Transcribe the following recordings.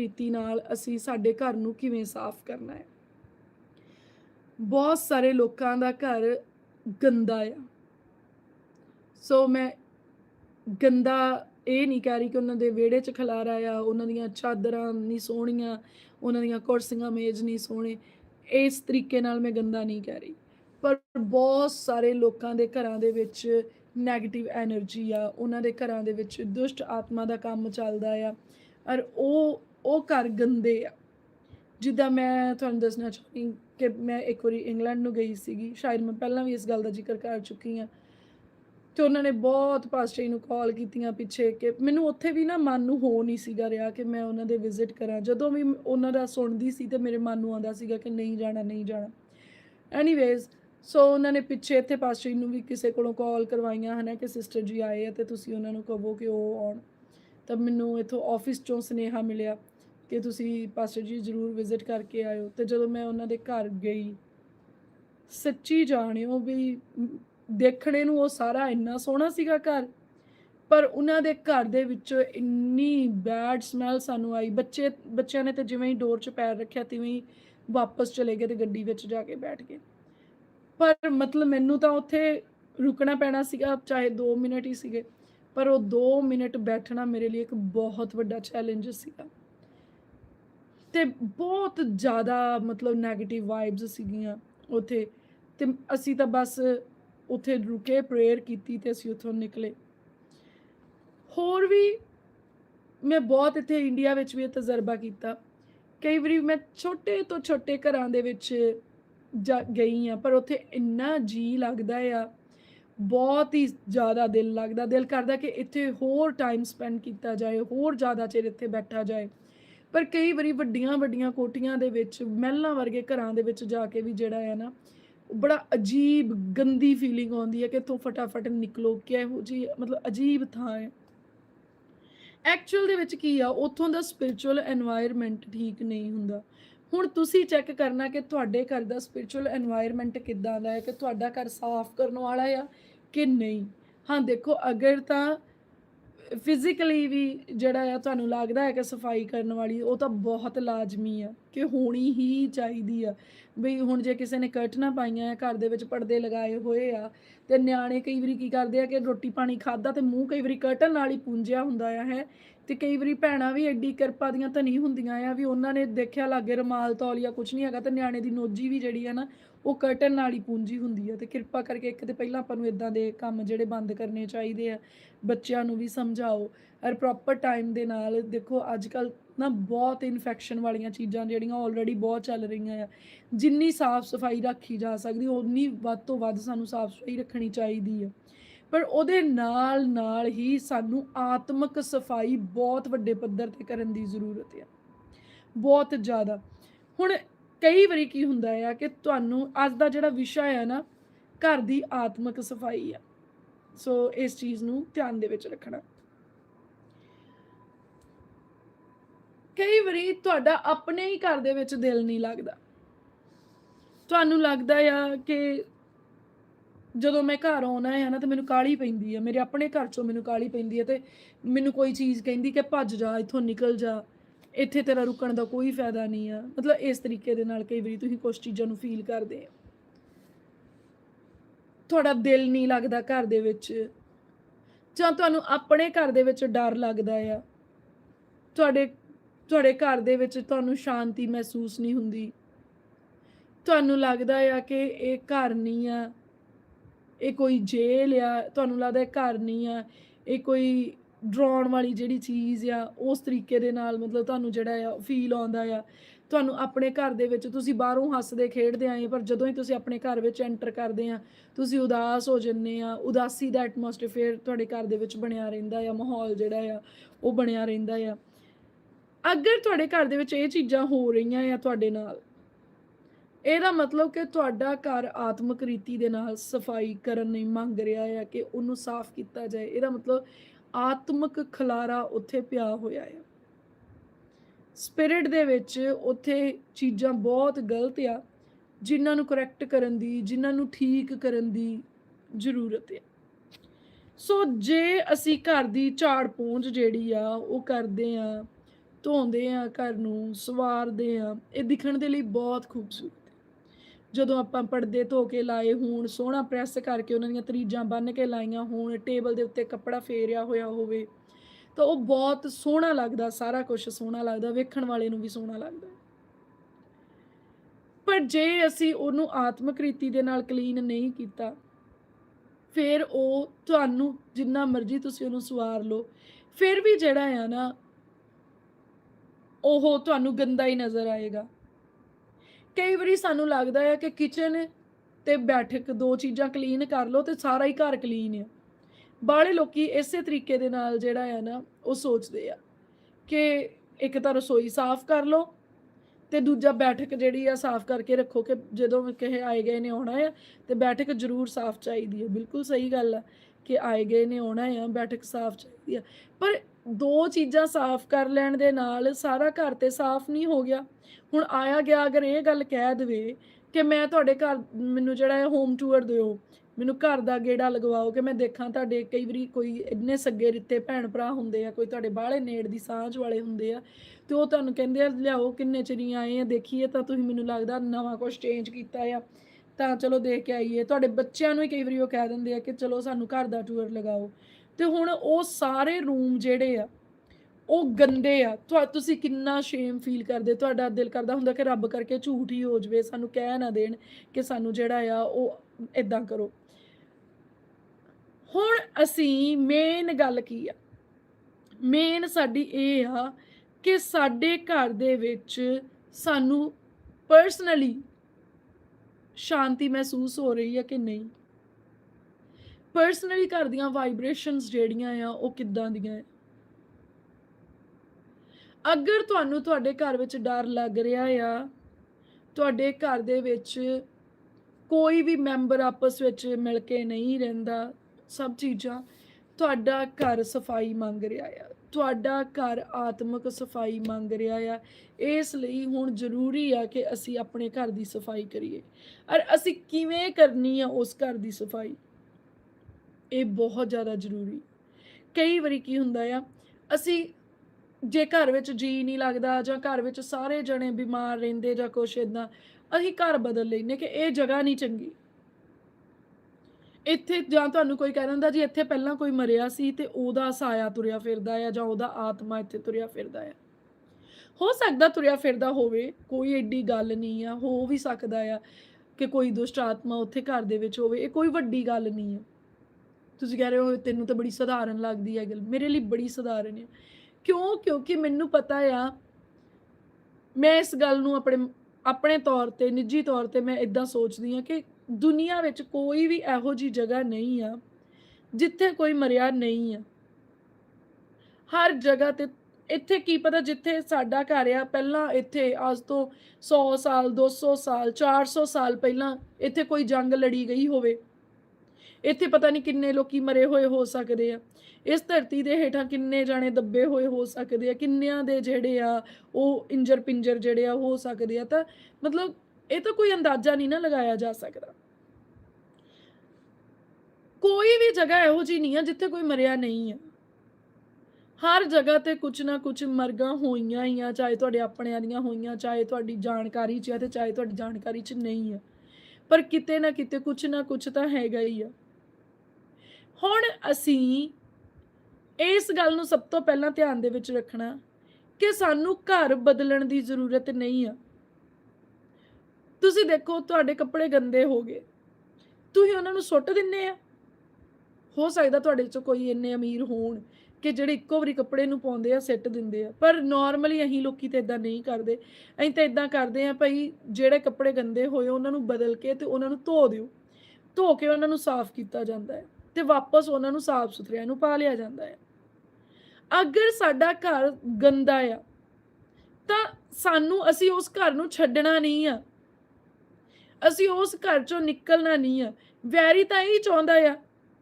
ਰੀਤੀ ਨਾਲ ਅਸੀਂ ਸਾਡੇ ਘਰ ਨੂੰ ਕਿਵੇਂ ਸਾਫ਼ ਕਰਨਾ ਹੈ। ਬਹੁਤ ਸਾਰੇ ਲੋਕਾਂ ਦਾ ਘਰ ਗੰਦਾ ਆ। ਸੋ ਮੈਂ ਗੰਦਾ ਇਹ ਨਹੀਂ ਕਹਿ ਰਹੀ ਕਿ ਉਹਨਾਂ ਦੇ ਵਿਹੜੇ 'ਚ ਖਲਾਰਾ ਆ, ਉਹਨਾਂ ਦੀਆਂ ਚਾਦਰਾਂ ਨਹੀਂ ਸੋਹਣੀਆਂ, ਉਹਨਾਂ ਦੀਆਂ ਕੁਰਸੀਆਂ ਮੇਜ਼ ਨਹੀਂ ਸੋਹਣੇ, ਇਸ ਤਰੀਕੇ ਨਾਲ ਮੈਂ ਗੰਦਾ ਨਹੀਂ ਕਹਿ ਰਹੀ। ਪਰ ਬਹੁਤ ਸਾਰੇ ਲੋਕਾਂ ਦੇ ਘਰਾਂ ਦੇ ਵਿੱਚ ਨੈਗੇਟਿਵ એનર્ਜੀ ਆ, ਉਹਨਾਂ ਦੇ ਘਰਾਂ ਦੇ ਵਿੱਚ ਦੁਸ਼ਟ ਆਤਮਾ ਦਾ ਕੰਮ ਚੱਲਦਾ ਆ। ਔਰ ਉਹ ਉਹ ਘਰ ਗੰਦੇ ਆ। ਜਿੱਦਾਂ ਮੈਂ ਤੁਹਾਨੂੰ ਦੱਸਣਾ ਚਾਹੁੰਦੀ ਕਿ ਮੈਂ ਇੱਕ ਵਾਰੀ ਇੰਗਲੈਂਡ ਨੂੰ ਗਈ ਸੀਗੀ। ਸ਼ਾਇਦ ਮੈਂ ਪਹਿਲਾਂ ਵੀ ਇਸ ਗੱਲ ਦਾ ਜ਼ਿਕਰ ਕਰ ਚੁੱਕੀ ਹਾਂ। ਤੇ ਉਹਨਾਂ ਨੇ ਬਹੁਤ ਪਾਸਟਰ ਨੂੰ ਕਾਲ ਕੀਤੀਆਂ ਪਿੱਛੇ ਕਿ ਮੈਨੂੰ ਉੱਥੇ ਵੀ ਨਾ ਮਨ ਨੂੰ ਹੋ ਨਹੀਂ ਸੀਗਾ ਰਿਹਾ ਕਿ ਮੈਂ ਉਹਨਾਂ ਦੇ ਵਿਜ਼ਿਟ ਕਰਾਂ। ਜਦੋਂ ਵੀ ਉਹਨਾਂ ਦਾ ਸੁਣਦੀ ਸੀ ਤੇ ਮੇਰੇ ਮਨ ਨੂੰ ਆਉਂਦਾ ਸੀਗਾ ਕਿ ਨਹੀਂ ਜਾਣਾ ਨਹੀਂ ਜਾਣਾ। ਐਨੀਵੇਜ਼ ਸੋ ਉਹਨਾਂ ਨੇ ਪਿੱਛੇ ਇੱਥੇ ਪਾਸਟਰ ਨੂੰ ਵੀ ਕਿਸੇ ਕੋਲੋਂ ਕਾਲ ਕਰਵਾਈਆਂ ਹਨਾ ਕਿ ਸਿਸਟਰ ਜੀ ਆਏ ਆ ਤੇ ਤੁਸੀਂ ਉਹਨਾਂ ਨੂੰ ਕਹੋ ਕਿ ਉਹ ਆਉਣ। ਤਾਂ ਮੈਨੂੰ ਇੱਥੋਂ ਆਫਿਸ ਚੋਂ ਸੁਨੇਹਾ ਮਿਲਿਆ। ਕਿ ਤੁਸੀਂ ਪਾਸਟਰ ਜੀ ਜ਼ਰੂਰ ਵਿਜ਼ਿਟ ਕਰਕੇ ਆਇਓ। ਤੇ ਜਦੋਂ ਮੈਂ ਉਹਨਾਂ ਦੇ ਘਰ ਗਈ, ਸੱਚੀ ਜਾਣਿਓ ਵੀ ਦੇਖਣੇ ਨੂੰ ਉਹ ਸਾਰਾ ਇੰਨਾ ਸੋਹਣਾ ਸੀਗਾ ਘਰ, ਪਰ ਉਹਨਾਂ ਦੇ ਘਰ ਦੇ ਵਿੱਚੋਂ ਇੰਨੀ ਬੈਡ ਸਮੈਲ ਸਾਨੂੰ ਆਈ। ਬੱਚੇ, ਬੱਚਿਆਂ ਨੇ ਤੇ ਜਿਵੇਂ ਹੀ ਡੋਰ 'ਚ ਪੈਰ ਰੱਖਿਆ, ਤਿਵੇਂ ਹੀ ਵਾਪਸ ਚਲੇ ਗਏ ਤੇ ਗੱਡੀ ਵਿੱਚ ਜਾ ਕੇ ਬੈਠ ਗਏ। ਪਰ ਮਤਲਬ ਮੈਨੂੰ ਤਾਂ ਉੱਥੇ ਰੁਕਣਾ ਪੈਣਾ ਸੀਗਾ, ਚਾਹੇ 2 ਮਿੰਟ ਹੀ ਸੀਗੇ, ਪਰ ਉਹ 2 ਮਿੰਟ ਬੈਠਣਾ ਮੇਰੇ ਲਈ ਇੱਕ ਬਹੁਤ ਵੱਡਾ ਚੈਲੰਜ ਸੀਗਾ। ਤੇ ਬਹੁਤ ਜ਼ਿਆਦਾ ਮਤਲਬ 네ਗੇਟਿਵ ਵਾਈਬਸ ਸੀਗੀਆਂ ਉੱਥੇ। ਤੇ ਅਸੀਂ ਤਾਂ ਬਸ ਉੱਥੇ ਰੁਕੇ ਪ੍ਰੇਅਰ ਕੀਤੀ ਤੇ ਅਸੀਂ ਉੱਥੋਂ ਨਿਕਲੇ। ਹੋਰ ਵੀ ਮੈਂ ਬਹੁਤ ਇੱਥੇ ਇੰਡੀਆ ਵਿੱਚ ਵੀ ਤਜਰਬਾ ਕੀਤਾ। ਕਈ ਵਾਰੀ ਮੈਂ ਛੋਟੇ ਤੋਂ ਛੋਟੇ ਘਰਾਂ ਦੇ ਵਿੱਚ ਜਾ ਗਈ ਆ ਪਰ ਉੱਥੇ ਇੰਨਾ ਜੀ ਲੱਗਦਾ ਆ, ਬਹੁਤ ਹੀ ਜ਼ਿਆਦਾ ਦਿਲ ਲੱਗਦਾ। ਦਿਲ ਕਰਦਾ ਕਿ ਇੱਥੇ ਹੋਰ ਟਾਈਮ ਸਪੈਂਡ ਕੀਤਾ ਜਾਏ, ਹੋਰ ਜ਼ਿਆਦਾ ਚਿਰ ਇੱਥੇ ਬੈਠਾ ਜਾਏ। ਪਰ ਕਈ ਵਾਰੀ ਵੱਡੀਆਂ ਵੱਡੀਆਂ ਕੋਟੀਆਂ ਦੇ ਵਿੱਚ, ਮਹਿਲਾਂ ਵਰਗੇ ਘਰਾਂ ਦੇ ਵਿੱਚ ਜਾ ਕੇ ਵੀ ਜਿਹੜਾ ਹੈ ਨਾ, ਬੜਾ ਅਜੀਬ, ਗੰਦੀ ਫੀਲਿੰਗ ਆਉਂਦੀ ਹੈ ਕਿ ਤੋਂ ਫਟਾਫਟ ਨਿਕਲੋ, ਕਿ ਕਿਹੋ ਜੀ ਮਤਲਬ ਅਜੀਬ ਥਾਂ ਹੈ। ਐਕਚੁਅਲ ਦੇ ਵਿੱਚ ਕੀ ਆ, ਉਥੋਂ ਦਾ ਸਪਿਰਚੁਅਲ এনवायरमेंट ਠੀਕ ਨਹੀਂ ਹੁੰਦਾ। ਹੁਣ ਤੁਸੀਂ ਚੈੱਕ ਕਰਨਾ ਕਿ ਤੁਹਾਡੇ ਘਰ ਦਾ ਸਪਿਰਚੁਅਲ এনवायरमेंट ਕਿੱਦਾਂ ਦਾ ਹੈ, ਕਿ ਤੁਹਾਡਾ ਘਰ ਸਾਫ਼ ਕਰਨ ਵਾਲਾ ਆ ਕਿ ਨਹੀਂ? ਹਾਂ, ਦੇਖੋ, ਅਗਰ ਤਾਂ ਫਿਜ਼ੀਕਲੀ ਵੀ ਜਿਹੜਾ ਆ ਤੁਹਾਨੂੰ ਲੱਗਦਾ ਹੈ ਕਿ ਸਫ਼ਾਈ ਕਰਨ ਵਾਲੀ, ਉਹ ਤਾਂ ਬਹੁਤ ਲਾਜ਼ਮੀ ਆ ਕਿ ਹੋਣੀ ਹੀ ਚਾਹੀਦੀ ਆ। ਵੀ ਹੁਣ ਜੇ ਕਿਸੇ ਨੇ ਕਰਟਨਾਂ ਪਾਈਆਂ ਆ ਘਰ ਦੇ ਵਿੱਚ ਪਰਦੇ ਲਗਾਏ ਹੋਏ ਆ, ਤੇ ਨਿਆਣੇ ਕਈ ਵਾਰੀ ਕੀ ਕਰਦੇ ਆ ਕਿ ਰੋਟੀ ਪਾਣੀ ਖਾਦਾ ਤੇ ਮੂੰਹ ਕਈ ਵਾਰੀ ਕਰਟਨ ਨਾਲ ਹੀ ਪੂੰਝਿਆ ਹੁੰਦਾ ਆ, ਹੈ। ਤੇ ਕਈ ਵਾਰੀ ਭੈਣਾਂ ਵੀ ਐਡੀ ਕਿਰਪਾ ਦੀਆਂ ਧਨੀ ਹੁੰਦੀਆਂ ਆ, ਵੀ ਉਹਨਾਂ ਨੇ ਦੇਖਿਆ ਲਾਗੇ ਰਮਾਲ ਤੌਲੀਆ ਕੁਝ ਨਹੀਂ ਹੈਗਾ, ਤੇ ਨਿਆਣੇ ਦੀ ਨੋਜੀ ਵੀ ਜਿਹੜੀ ਆ ਨਾ ਉਹ ਕਰਟਨ ਨਾਲ ਹੀ ਪੂੰਜੀ ਹੁੰਦੀ ਹੈ ਤੇ ਕਿਰਪਾ ਕਰਕੇ ਇੱਕ ਤੇ ਪਹਿਲਾਂ ਆਪਾਂ ਨੂੰ ਇਦਾਂ ਦੇ ਕੰਮ ਜਿਹੜੇ ਬੰਦ ਕਰਨੇ ਚਾਹੀਦੇ ਆ, ਬੱਚਿਆਂ ਨੂੰ ਵੀ ਸਮਝਾਓ ਔਰ ਪ੍ਰੋਪਰ ਟਾਈਮ ਦੇ ਨਾਲ ਦੇਖੋ ਅੱਜ ਕੱਲ ਨਾ ਬਹੁਤ ਇਨਫੈਕਸ਼ਨ ਵਾਲੀਆਂ ਚੀਜ਼ਾਂ ਜਿਹੜੀਆਂ ਆਲਰੇਡੀ ਬਹੁਤ ਚੱਲ ਰਹੀਆਂ ਆ, ਜਿੰਨੀ ਸਾਫ਼ ਸਫ਼ਾਈ ਰੱਖੀ ਜਾ ਸਕਦੀ ਉਨੀ ਵੱਧ ਤੋਂ ਵੱਧ ਸਾਨੂੰ ਸਾਫ਼ ਸਫ਼ਾਈ ਰੱਖਣੀ ਚਾਹੀਦੀ ਆ। ਪਰ ਉਹਦੇ ਨਾਲ ਨਾਲ ਹੀ ਸਾਨੂੰ ਆਤਮਿਕ ਸਫ਼ਾਈ ਬਹੁਤ ਵੱਡੇ ਪੱਧਰ ਤੇ ਕਰਨ ਦੀ ਜ਼ਰੂਰਤ ਹੈ ਬਹੁਤ ਜ਼ਿਆਦਾ। ਹੁਣ ਕਈ ਵਾਰੀ ਕੀ ਹੁੰਦਾ ਆ ਕਿ ਤੁਹਾਨੂੰ ਅੱਜ ਦਾ ਜਿਹੜਾ ਵਿਸ਼ਾ ਹੈ ਨਾ, ਘਰ ਦੀ ਆਤਮਿਕ ਸਫ਼ਾਈ ਆ। ਸੋ ਇਸ ਚੀਜ਼ ਨੂੰ ਧਿਆਨ ਦੇ ਵਿੱਚ ਰੱਖਣਾ। ਕਈ ਵਾਰੀ ਤੁਹਾਡਾ ਆਪਣੇ ਹੀ ਘਰ ਦੇ ਵਿੱਚ ਦਿਲ ਨਹੀਂ ਲੱਗਦਾ। ਤੁਹਾਨੂੰ ਲੱਗਦਾ ਆ ਕਿ ਜਦੋਂ ਮੈਂ ਘਰ ਆਉਣਾ ਹੈ ਨਾ, ਤੇ ਮੈਨੂੰ ਕਾਲੀ ਪੈਂਦੀ ਹੈ ਮੇਰੇ ਆਪਣੇ ਘਰ ਚੋਂ ਮੈਨੂੰ ਕਾਲੀ ਪੈਂਦੀ ਹੈ ਤੇ ਮੈਨੂੰ ਕੋਈ ਚੀਜ਼ ਕਹਿੰਦੀ ਕਿ ਭੱਜ ਜਾ, ਇੱਥੋਂ ਨਿਕਲ ਜਾ। ਇੱਥੇ ਤੇਰਾ ਰੁਕਣ ਦਾ ਕੋਈ ਫਾਇਦਾ ਨਹੀਂ ਆ। ਮਤਲਬ ਇਸ ਤਰੀਕੇ ਦੇ ਨਾਲ ਕਈ ਵਾਰੀ ਤੁਸੀਂ ਕੁਝ ਚੀਜ਼ਾਂ ਨੂੰ ਫੀਲ ਕਰਦੇ ਆ। ਤੁਹਾਡਾ ਦਿਲ ਨਹੀਂ ਲੱਗਦਾ ਘਰ ਦੇ ਵਿੱਚ। ਜਾਂ ਤੁਹਾਨੂੰ ਆਪਣੇ ਘਰ ਦੇ ਵਿੱਚ ਡਰ ਲੱਗਦਾ ਆ। ਤੁਹਾਡੇ ਤੁਹਾਡੇ ਘਰ ਦੇ ਵਿੱਚ ਤੁਹਾਨੂੰ ਸ਼ਾਂਤੀ ਮਹਿਸੂਸ ਨਹੀਂ ਹੁੰਦੀ। ਤੁਹਾਨੂੰ ਲੱਗਦਾ ਆ ਕਿ ਇਹ ਘਰ ਨਹੀਂ ਆ। ਇਹ ਕੋਈ ਜੇਲ੍ਹ ਆ। ਤੁਹਾਨੂੰ ਲੱਗਦਾ ਘਰ ਨਹੀਂ ਆ। ਇਹ ਕੋਈ ਡਰਾਉਣ ਵਾਲੀ ਜਿਹੜੀ ਚੀਜ਼ ਆ, ਉਸ ਤਰੀਕੇ ਦੇ ਨਾਲ ਮਤਲਬ ਤੁਹਾਨੂੰ ਜਿਹੜਾ ਆ ਫੀਲ ਆਉਂਦਾ ਆ। ਤੁਹਾਨੂੰ ਆਪਣੇ ਘਰ ਦੇ ਵਿੱਚ ਤੁਸੀਂ ਬਾਹਰੋਂ ਹੱਸਦੇ ਖੇਡਦੇ ਆਏ, ਪਰ ਜਦੋਂ ਹੀ ਤੁਸੀਂ ਆਪਣੇ ਘਰ ਵਿੱਚ ਐਂਟਰ ਕਰਦੇ ਆ, ਤੁਸੀਂ ਉਦਾਸ ਹੋ ਜੰਨੇ ਆ, ਉਦਾਸੀ ਦਾ ਐਟਮੋਸਫੇਅਰ ਤੁਹਾਡੇ ਘਰ ਦੇ ਵਿੱਚ ਬਣਿਆ ਰਹਿੰਦਾ ਆ, ਮਾਹੌਲ ਜਿਹੜਾ ਆ, ਉਹ ਬਣਿਆ ਰਹਿੰਦਾ ਆ। ਅਗਰ ਤੁਹਾਡੇ ਘਰ ਦੇ ਵਿੱਚ ਇਹ ਚੀਜ਼ਾਂ ਹੋ ਰਹੀਆਂ ਆ ਤੁਹਾਡੇ ਨਾਲ, ਇਹਦਾ ਮਤਲਬ ਕਿ ਤੁਹਾਡਾ ਘਰ ਆਤਮਕ ਰੀਤੀ ਦੇ ਨਾਲ ਸਫ਼ਾਈ ਕਰਨ ਨਹੀਂ ਮੰਗ ਰਿਹਾ ਆ ਕਿ ਉਹਨੂੰ ਸਾਫ਼ ਕੀਤਾ ਜਾਏ। ਇਹਦਾ ਮਤਲਬ ਆਤਮਿਕ ਖਲਾਰਾ ਉੱਥੇ ਪਿਆ ਹੋਇਆ ਹੈ ਸਪਿਰਿਟ ਦੇ ਵਿੱਚ ਉੱਥੇ ਚੀਜ਼ਾਂ ਬਹੁਤ ਗਲਤ ਆ, ਜਿਨ੍ਹਾਂ ਨੂੰ ਕਰੈਕਟ ਕਰਨ ਦੀ, ਜਿਨ੍ਹਾਂ ਨੂੰ ਠੀਕ ਕਰਨ ਦੀ ਜ਼ਰੂਰਤ ਹੈ ਸੋ ਜੇ ਅਸੀਂ ਘਰ ਦੀ ਝਾੜ ਪੂੰਝ ਜਿਹੜੀ ਆ, ਉਹ ਕਰਦੇ ਆ, ਧੋਂਦੇ ਆ ਘਰ ਨੂੰ, ਸਵਾਰਦੇ ਆ, ਇਹ ਦਿਖਣ ਦੇ ਲਈ ਬਹੁਤ ਖੂਬਸੂਰਤ ਜਦੋਂ ਆਪਾਂ ਪਰਦੇ ਧੋ ਕੇ ਲਾਏ ਹੋਣ, ਸੋਹਣਾ ਪ੍ਰੈਸ ਕਰਕੇ ਉਹਨਾਂ ਦੀਆਂ ਤਰੀਜਾਂ ਬੰਨ ਕੇ ਲਾਈਆਂ ਹੋਣ ਟੇਬਲ ਦੇ ਉੱਤੇ ਕੱਪੜਾ ਫੇਰਿਆ ਹੋਇਆ ਹੋਵੇ, ਤਾਂ ਉਹ ਬਹੁਤ ਸੋਹਣਾ ਲੱਗਦਾ, ਸਾਰਾ ਕੁਝ ਸੋਹਣਾ ਲੱਗਦਾ, ਵੇਖਣ ਵਾਲੇ ਨੂੰ ਵੀ ਸੋਹਣਾ ਲੱਗਦਾ। ਪਰ ਜੇ ਅਸੀਂ ਉਹਨੂੰ ਆਤਮਕ ਰੀਤੀ ਦੇ ਨਾਲ ਕਲੀਨ ਨਹੀਂ ਕੀਤਾ, ਫਿਰ ਉਹ ਤੁਹਾਨੂੰ ਜਿੰਨਾ ਮਰਜ਼ੀ ਤੁਸੀਂ ਉਹਨੂੰ ਸਵਾਰ ਲਓ, ਫਿਰ ਵੀ ਜਿਹੜਾ ਆ ਨਾ, ਉਹ ਤੁਹਾਨੂੰ ਗੰਦਾ ਹੀ ਨਜ਼ਰ ਆਏਗਾ। ਕਈ ਵਾਰੀ ਸਾਨੂੰ ਲੱਗਦਾ ਹੈ ਕਿ ਕਿਚਨ ਤੇ ਬੈਠਕ ਦੋ ਚੀਜ਼ਾਂ ਕਲੀਨ ਕਰ ਲਓ ਤੇ ਸਾਰਾ ਹੀ ਘਰ ਕਲੀਨ ਆ। ਬਾਹਲੇ ਲੋਕੀ ਇਸੇ ਤਰੀਕੇ ਦੇ ਨਾਲ ਜਿਹੜਾ ਆ ਨਾ, ਉਹ ਸੋਚਦੇ ਆ ਕਿ ਇੱਕ ਤਾਂ ਰਸੋਈ ਸਾਫ਼ ਕਰ ਲਓ ਤੇ ਦੂਜਾ ਬੈਠਕ ਜਿਹੜੀ ਆ ਸਾਫ਼ ਕਰਕੇ ਰੱਖੋ ਕਿ ਜਦੋਂ ਕਿਸੇ ਆਏ ਗਏ ਨੇ ਆਉਣਾ ਆ ਤੇ ਬੈਠਕ ਜ਼ਰੂਰ ਸਾਫ਼ ਚਾਹੀਦੀ ਹੈ ਬਿਲਕੁਲ ਸਹੀ ਗੱਲ ਆ ਕਿ ਆਏ ਗਏ ਨੇ ਆਉਣਾ ਆ, ਬੈਠਕ ਸਾਫ਼ ਚਾਹੀਦੀ ਆ। ਪਰ ਦੋ ਚੀਜ਼ਾਂ ਸਾਫ਼ ਕਰ ਲੈਣ ਦੇ ਨਾਲ ਸਾਰਾ ਘਰ ਤੇ ਸਾਫ਼ ਨਹੀਂ ਹੋ ਗਿਆ। ਹੁਣ ਆਇਆ ਗਿਆ ਅਗਰ ਇਹ ਗੱਲ ਕਹਿ ਦੇਵੇ ਕਿ ਮੈਂ ਤੁਹਾਡੇ ਘਰ ਮੈਨੂੰ ਜਿਹੜਾ ਹੈ ਹੋਮ ਟੂਰ ਦਿਓ, ਮੈਨੂੰ ਘਰ ਦਾ ਗੇੜਾ ਲਗਵਾਓ ਕਿ ਮੈਂ ਦੇਖਾਂ ਤੁਹਾਡੇ ਕਈ ਵਾਰੀ ਕੋਈ ਇੰਨੇ ਸੱਗੇ ਰਿੱਤੇ ਭੈਣ ਭਰਾ ਹੁੰਦੇ ਆ, ਕੋਈ ਤੁਹਾਡੇ ਬਾਹਲੇ ਨੇੜ ਦੀ ਸਾਂਝ ਵਾਲੇ ਹੁੰਦੇ ਆ ਤੇ ਉਹ ਤੁਹਾਨੂੰ ਕਹਿੰਦੇ ਆ, ਲਿਆਓ, ਕਿੰਨੇ ਚਿਰੀ ਆਏ ਆ, ਦੇਖੀਏ ਤਾਂ ਤੁਸੀਂ ਮੈਨੂੰ ਲੱਗਦਾ ਨਵਾਂ ਕੁਝ ਚੇਂਜ ਕੀਤਾ ਆ। ਤਾਂ ਚਲੋ ਦੇਖ ਕੇ ਆਈਏ। ਤੁਹਾਡੇ ਬੱਚਿਆਂ ਨੂੰ ਹੀ ਕਈ ਵਾਰੀ ਉਹ ਕਹਿ ਦਿੰਦੇ ਆ ਕਿ ਚਲੋ ਸਾਨੂੰ ਘਰ ਦਾ ਟੂਰ ਲਗਾਓ। ਤੇ ਹੁਣ ਉਹ ਸਾਰੇ ਰੂਮ ਜਿਹੜੇ ਆ, ਉਹ ਗੰਦੇ ਆ। ਤੁਹਾ, ਤੁਸੀਂ ਕਿੰਨਾ ਸ਼ੇਮ ਫੀਲ ਕਰਦੇ, ਤੁਹਾਡਾ ਦਿਲ ਕਰਦਾ ਹੁੰਦਾ ਕਿ ਰੱਬ ਕਰਕੇ ਝੂਠ ਹੀ ਹੋ ਜਵੇ, ਸਾਨੂੰ ਕਹਿ ਨਾ ਦੇਣ ਕਿ ਸਾਨੂੰ ਜਿਹੜਾ ਆ, ਉਹ ਇਦਾਂ ਕਰੋ। ਹੁਣ ਅਸੀਂ ਮੇਨ ਗੱਲ ਕੀ ਆ? ਮੇਨ ਸਾਡੀ ਇਹ ਆ ਕਿ ਸਾਡੇ ਘਰ ਦੇ ਵਿੱਚ ਸਾਨੂੰ ਪਰਸਨਲੀ ਸ਼ਾਂਤੀ ਮਹਿਸੂਸ ਹੋ ਰਹੀ ਹੈ ਕਿ ਨਹੀਂ? ਪਰਸਨਲੀ ਘਰ ਦੀਆਂ ਵਾਈਬ੍ਰੇਸ਼ਨਸ ਜਿਹੜੀਆਂ ਆ, ਉਹ ਕਿੱਦਾਂ ਦੀਆਂ ਆ? ਅਗਰ ਤੁਹਾਨੂੰ ਤੁਹਾਡੇ ਘਰ ਵਿੱਚ ਡਰ ਲੱਗ ਰਿਹਾ ਆ, ਤੁਹਾਡੇ ਘਰ ਦੇ ਵਿੱਚ ਕੋਈ ਵੀ ਮੈਂਬਰ ਆਪਸ ਵਿੱਚ ਮਿਲ ਕੇ ਨਹੀਂ ਰਹਿੰਦਾ, ਸਭ ਚੀਜ਼ਾਂ, ਤੁਹਾਡਾ ਘਰ ਸਫ਼ਾਈ ਮੰਗ ਰਿਹਾ ਆ। ਤੁਹਾਡਾ ਘਰ ਆਤਮਿਕ ਸਫ਼ਾਈ ਮੰਗ ਰਿਹਾ ਆ। ਇਸ ਲਈ ਹੁਣ ਜ਼ਰੂਰੀ ਆ ਕਿ ਅਸੀਂ ਆਪਣੇ ਘਰ ਦੀ ਸਫ਼ਾਈ ਕਰੀਏ। ਔਰ ਅਸੀਂ ਕਿਵੇਂ ਕਰਨੀ ਆ ਉਸ ਘਰ ਦੀ ਸਫ਼ਾਈ? ਇਹ ਬਹੁਤ ਜ਼ਿਆਦਾ ਜ਼ਰੂਰੀ। ਕਈ ਵਾਰੀ ਕੀ ਹੁੰਦਾ ਆ, ਅਸੀਂ ਜੇ ਘਰ ਵਿੱਚ ਜੀ ਨਹੀਂ ਲੱਗਦਾ ਜਾਂ ਘਰ ਵਿੱਚ ਸਾਰੇ ਜਣੇ ਬਿਮਾਰ ਰਹਿੰਦੇ ਜਾਂ ਕੁਛ ਇਦਾਂ ਅਸੀਂ ਘਰ ਬਦਲ ਲੈਨੇ ਕਿ ਇਹ ਜਗ੍ਹਾ ਨਹੀਂ ਚੰਗੀ। ਇੱਥੇ ਜਾਂ ਤੁਹਾਨੂੰ ਕੋਈ ਕਹਿ ਦਿੰਦਾ ਜੀ, ਇੱਥੇ ਪਹਿਲਾਂ ਕੋਈ ਮਰਿਆ ਸੀ ਤੇ ਉਹਦਾ ਸਾਇਆ ਤੁਰਿਆ ਫਿਰਦਾ ਆ ਜਾਂ ਉਹਦਾ ਆਤਮਾ ਇੱਥੇ ਤੁਰਿਆ ਫਿਰਦਾ ਆ। ਹੋ ਸਕਦਾ ਤੁਰਿਆ ਫਿਰਦਾ ਹੋਵੇ, ਕੋਈ ਐਡੀ ਗੱਲ ਨਹੀਂ ਆ, ਹੋ ਵੀ ਸਕਦਾ ਆ ਕਿ ਕੋਈ ਦੁਸ਼ਟ ਆਤਮਾ ਉੱਥੇ ਘਰ ਦੇ ਵਿੱਚ ਹੋਵੇ, ਇਹ ਕੋਈ ਵੱਡੀ ਗੱਲ ਨਹੀਂ ਹੈ ਤੁਸੀਂ ਕਹਿ ਰਹੇ ਹੋ ਤੈਨੂੰ ਤਾਂ ਬੜੀ ਸਧਾਰਨ ਲੱਗਦੀ ਹੈ ਗੱਲ, ਮੇਰੇ ਲਈ ਬੜੀ ਸਧਾਰਨ ਹੈ। ਕਿਉਂ? ਕਿਉਂਕਿ ਮੈਨੂੰ ਪਤਾ ਆ, ਮੈਂ ਇਸ ਗੱਲ ਨੂੰ ਆਪਣੇ ਆਪਣੇ ਤੌਰ ਤੇ, ਨਿੱਜੀ ਤੌਰ ਤੇ ਮੈਂ ਇਦਾਂ ਸੋਚਦੀ ਹਾਂ ਕਿ ਦੁਨੀਆ ਵਿੱਚ ਕੋਈ ਵੀ ਇਹੋ ਜੀ ਜਗ੍ਹਾ ਨਹੀਂ ਆ, ਜਿੱਥੇ ਕੋਈ ਮਰਿਆ ਨਹੀਂ ਆ। ਹਰ ਜਗ੍ਹਾ ਤੇ, ਇੱਥੇ ਕੀ ਪਤਾ ਜਿੱਥੇ ਸਾਡਾ ਘਰ ਆ, ਪਹਿਲਾਂ ਇੱਥੇ, ਅੱਜ ਤੋਂ 100 ਸਾਲ 200 ਸਾਲ 400 ਸਾਲ ਪਹਿਲਾਂ ਇੱਥੇ ਕੋਈ ਜੰਗ ਲੜੀ ਗਈ ਹੋਵੇ। ਇੱਥੇ ਪਤਾ ਨਹੀਂ ਕਿੰਨੇ ਲੋਕੀ ਮਰੇ ਹੋਏ ਹੋ ਸਕਦੇ ਆ। ਇਸ ਧਰਤੀ ਦੇ ਹੇਠਾਂ ਕਿੰਨੇ ਜਾਣੇ ਦੱਬੇ ਹੋਏ ਹੋ ਸਕਦੇ ਆ, ਕਿੰਨਿਆਂ ਦੇ ਜਿਹੜੇ ਆ ਉਹ ਇੰਜਰ ਪਿੰਜਰ ਜਿਹੜੇ ਆ ਹੋ ਸਕਦੇ ਆ। ਤਾਂ ਮਤਲਬ ਇਹ ਤਾਂ ਕੋਈ ਅੰਦਾਜ਼ਾ ਨਹੀਂ ਨਾ ਲਗਾਇਆ ਜਾ ਸਕਦਾ। ਕੋਈ ਵੀ ਜਗ੍ਹਾ ਇਹੋ ਜੀ ਨਹੀਂ ਆ ਜਿੱਥੇ ਕੋਈ ਮਰਿਆ ਨਹੀਂ ਆ। ਹਰ ਜਗ੍ਹਾ ਤੇ ਕੁਝ ਨਾ ਕੁਝ ਮਰਗਾਂ ਹੋਈਆਂ ਹੀ ਆ, ਚਾਹੇ ਤੁਹਾਡੇ ਆਪਣਿਆਂ ਦੀਆਂ ਹੋਈਆਂ, ਚਾਹੇ ਤੁਹਾਡੀ ਜਾਣਕਾਰੀ 'ਚ ਆ ਤੇ ਚਾਹੇ ਤੁਹਾਡੀ ਜਾਣਕਾਰੀ 'ਚ ਨਹੀਂ ਆ। ਪਰ ਕਿਤੇ ਨਾ ਕਿਤੇ ਕੁਝ ਨਾ ਕੁਝ ਤਾਂ ਹੈਗਾ ਹੀ ਆ। ਹੁਣ ਅਸੀਂ ਇਸ ਗੱਲ ਨੂੰ ਸਭ ਤੋਂ ਪਹਿਲਾਂ ਧਿਆਨ ਦੇ ਵਿੱਚ ਰੱਖਣਾ ਕਿ ਸਾਨੂੰ ਘਰ ਬਦਲਣ ਦੀ ਜ਼ਰੂਰਤ ਨਹੀਂ ਆ। ਤੁਸੀਂ ਦੇਖੋ, ਤੁਹਾਡੇ ਕੱਪੜੇ ਗੰਦੇ ਹੋ ਗਏ। ਤੁਸੀਂ ਉਹਨਾਂ ਨੂੰ ਸੁੱਟ ਦਿੰਨੇ ਆ। ਹੋ ਸਕਦਾ ਤੁਹਾਡੇ ਚੋਂ ਕੋਈ ਇੰਨੇ ਅਮੀਰ ਹੋਣ ਕਿ ਜਿਹੜੇ ਇੱਕੋ ਵਾਰੀ ਕੱਪੜੇ ਨੂੰ ਪਾਉਂਦੇ ਆ, ਸਿੱਟ ਦਿੰਦੇ ਆ। ਪਰ ਨਾਰਮਲੀ ਅਸੀਂ ਲੋਕੀ ਤੇ ਇਦਾਂ ਨਹੀਂ ਕਰਦੇ। ਅਸੀਂ ਤਾਂ ਇਦਾਂ ਕਰਦੇ ਆ ਭਾਈ ਜਿਹੜੇ ਕੱਪੜੇ ਗੰਦੇ ਹੋਏ, ਉਹਨਾਂ ਨੂੰ ਬਦਲ ਕੇ ਤੇ ਉਹਨਾਂ ਨੂੰ ਧੋ ਦਿਓ। ਧੋ ਕੇ ਉਹਨਾਂ ਨੂੰ ਸਾਫ਼ ਕੀਤਾ ਜਾਂਦਾ ਹੈ। ਤੇ ਵਾਪਸ ਉਹਨਾਂ ਨੂੰ ਸਾਫ਼ ਸੁਥਰਿਆਂ ਨੂੰ ਪਾ ਲਿਆ ਜਾਂਦਾ ਹੈ। ਅਗਰ ਸਾਡਾ ਘਰ ਗੰਦਾ ਆ, ਤਾਂ ਸਾਨੂੰ ਅਸੀਂ ਉਸ ਘਰ ਨੂੰ ਛੱਡਣਾ ਨਹੀਂ ਆ। ਅਸੀਂ ਉਸ ਘਰ ਚੋਂ ਨਿਕਲਣਾ ਨਹੀਂ ਆ। ਵੈਰੀ ਤਾਂ ਇਹ ਚਾਹੁੰਦਾ ਆ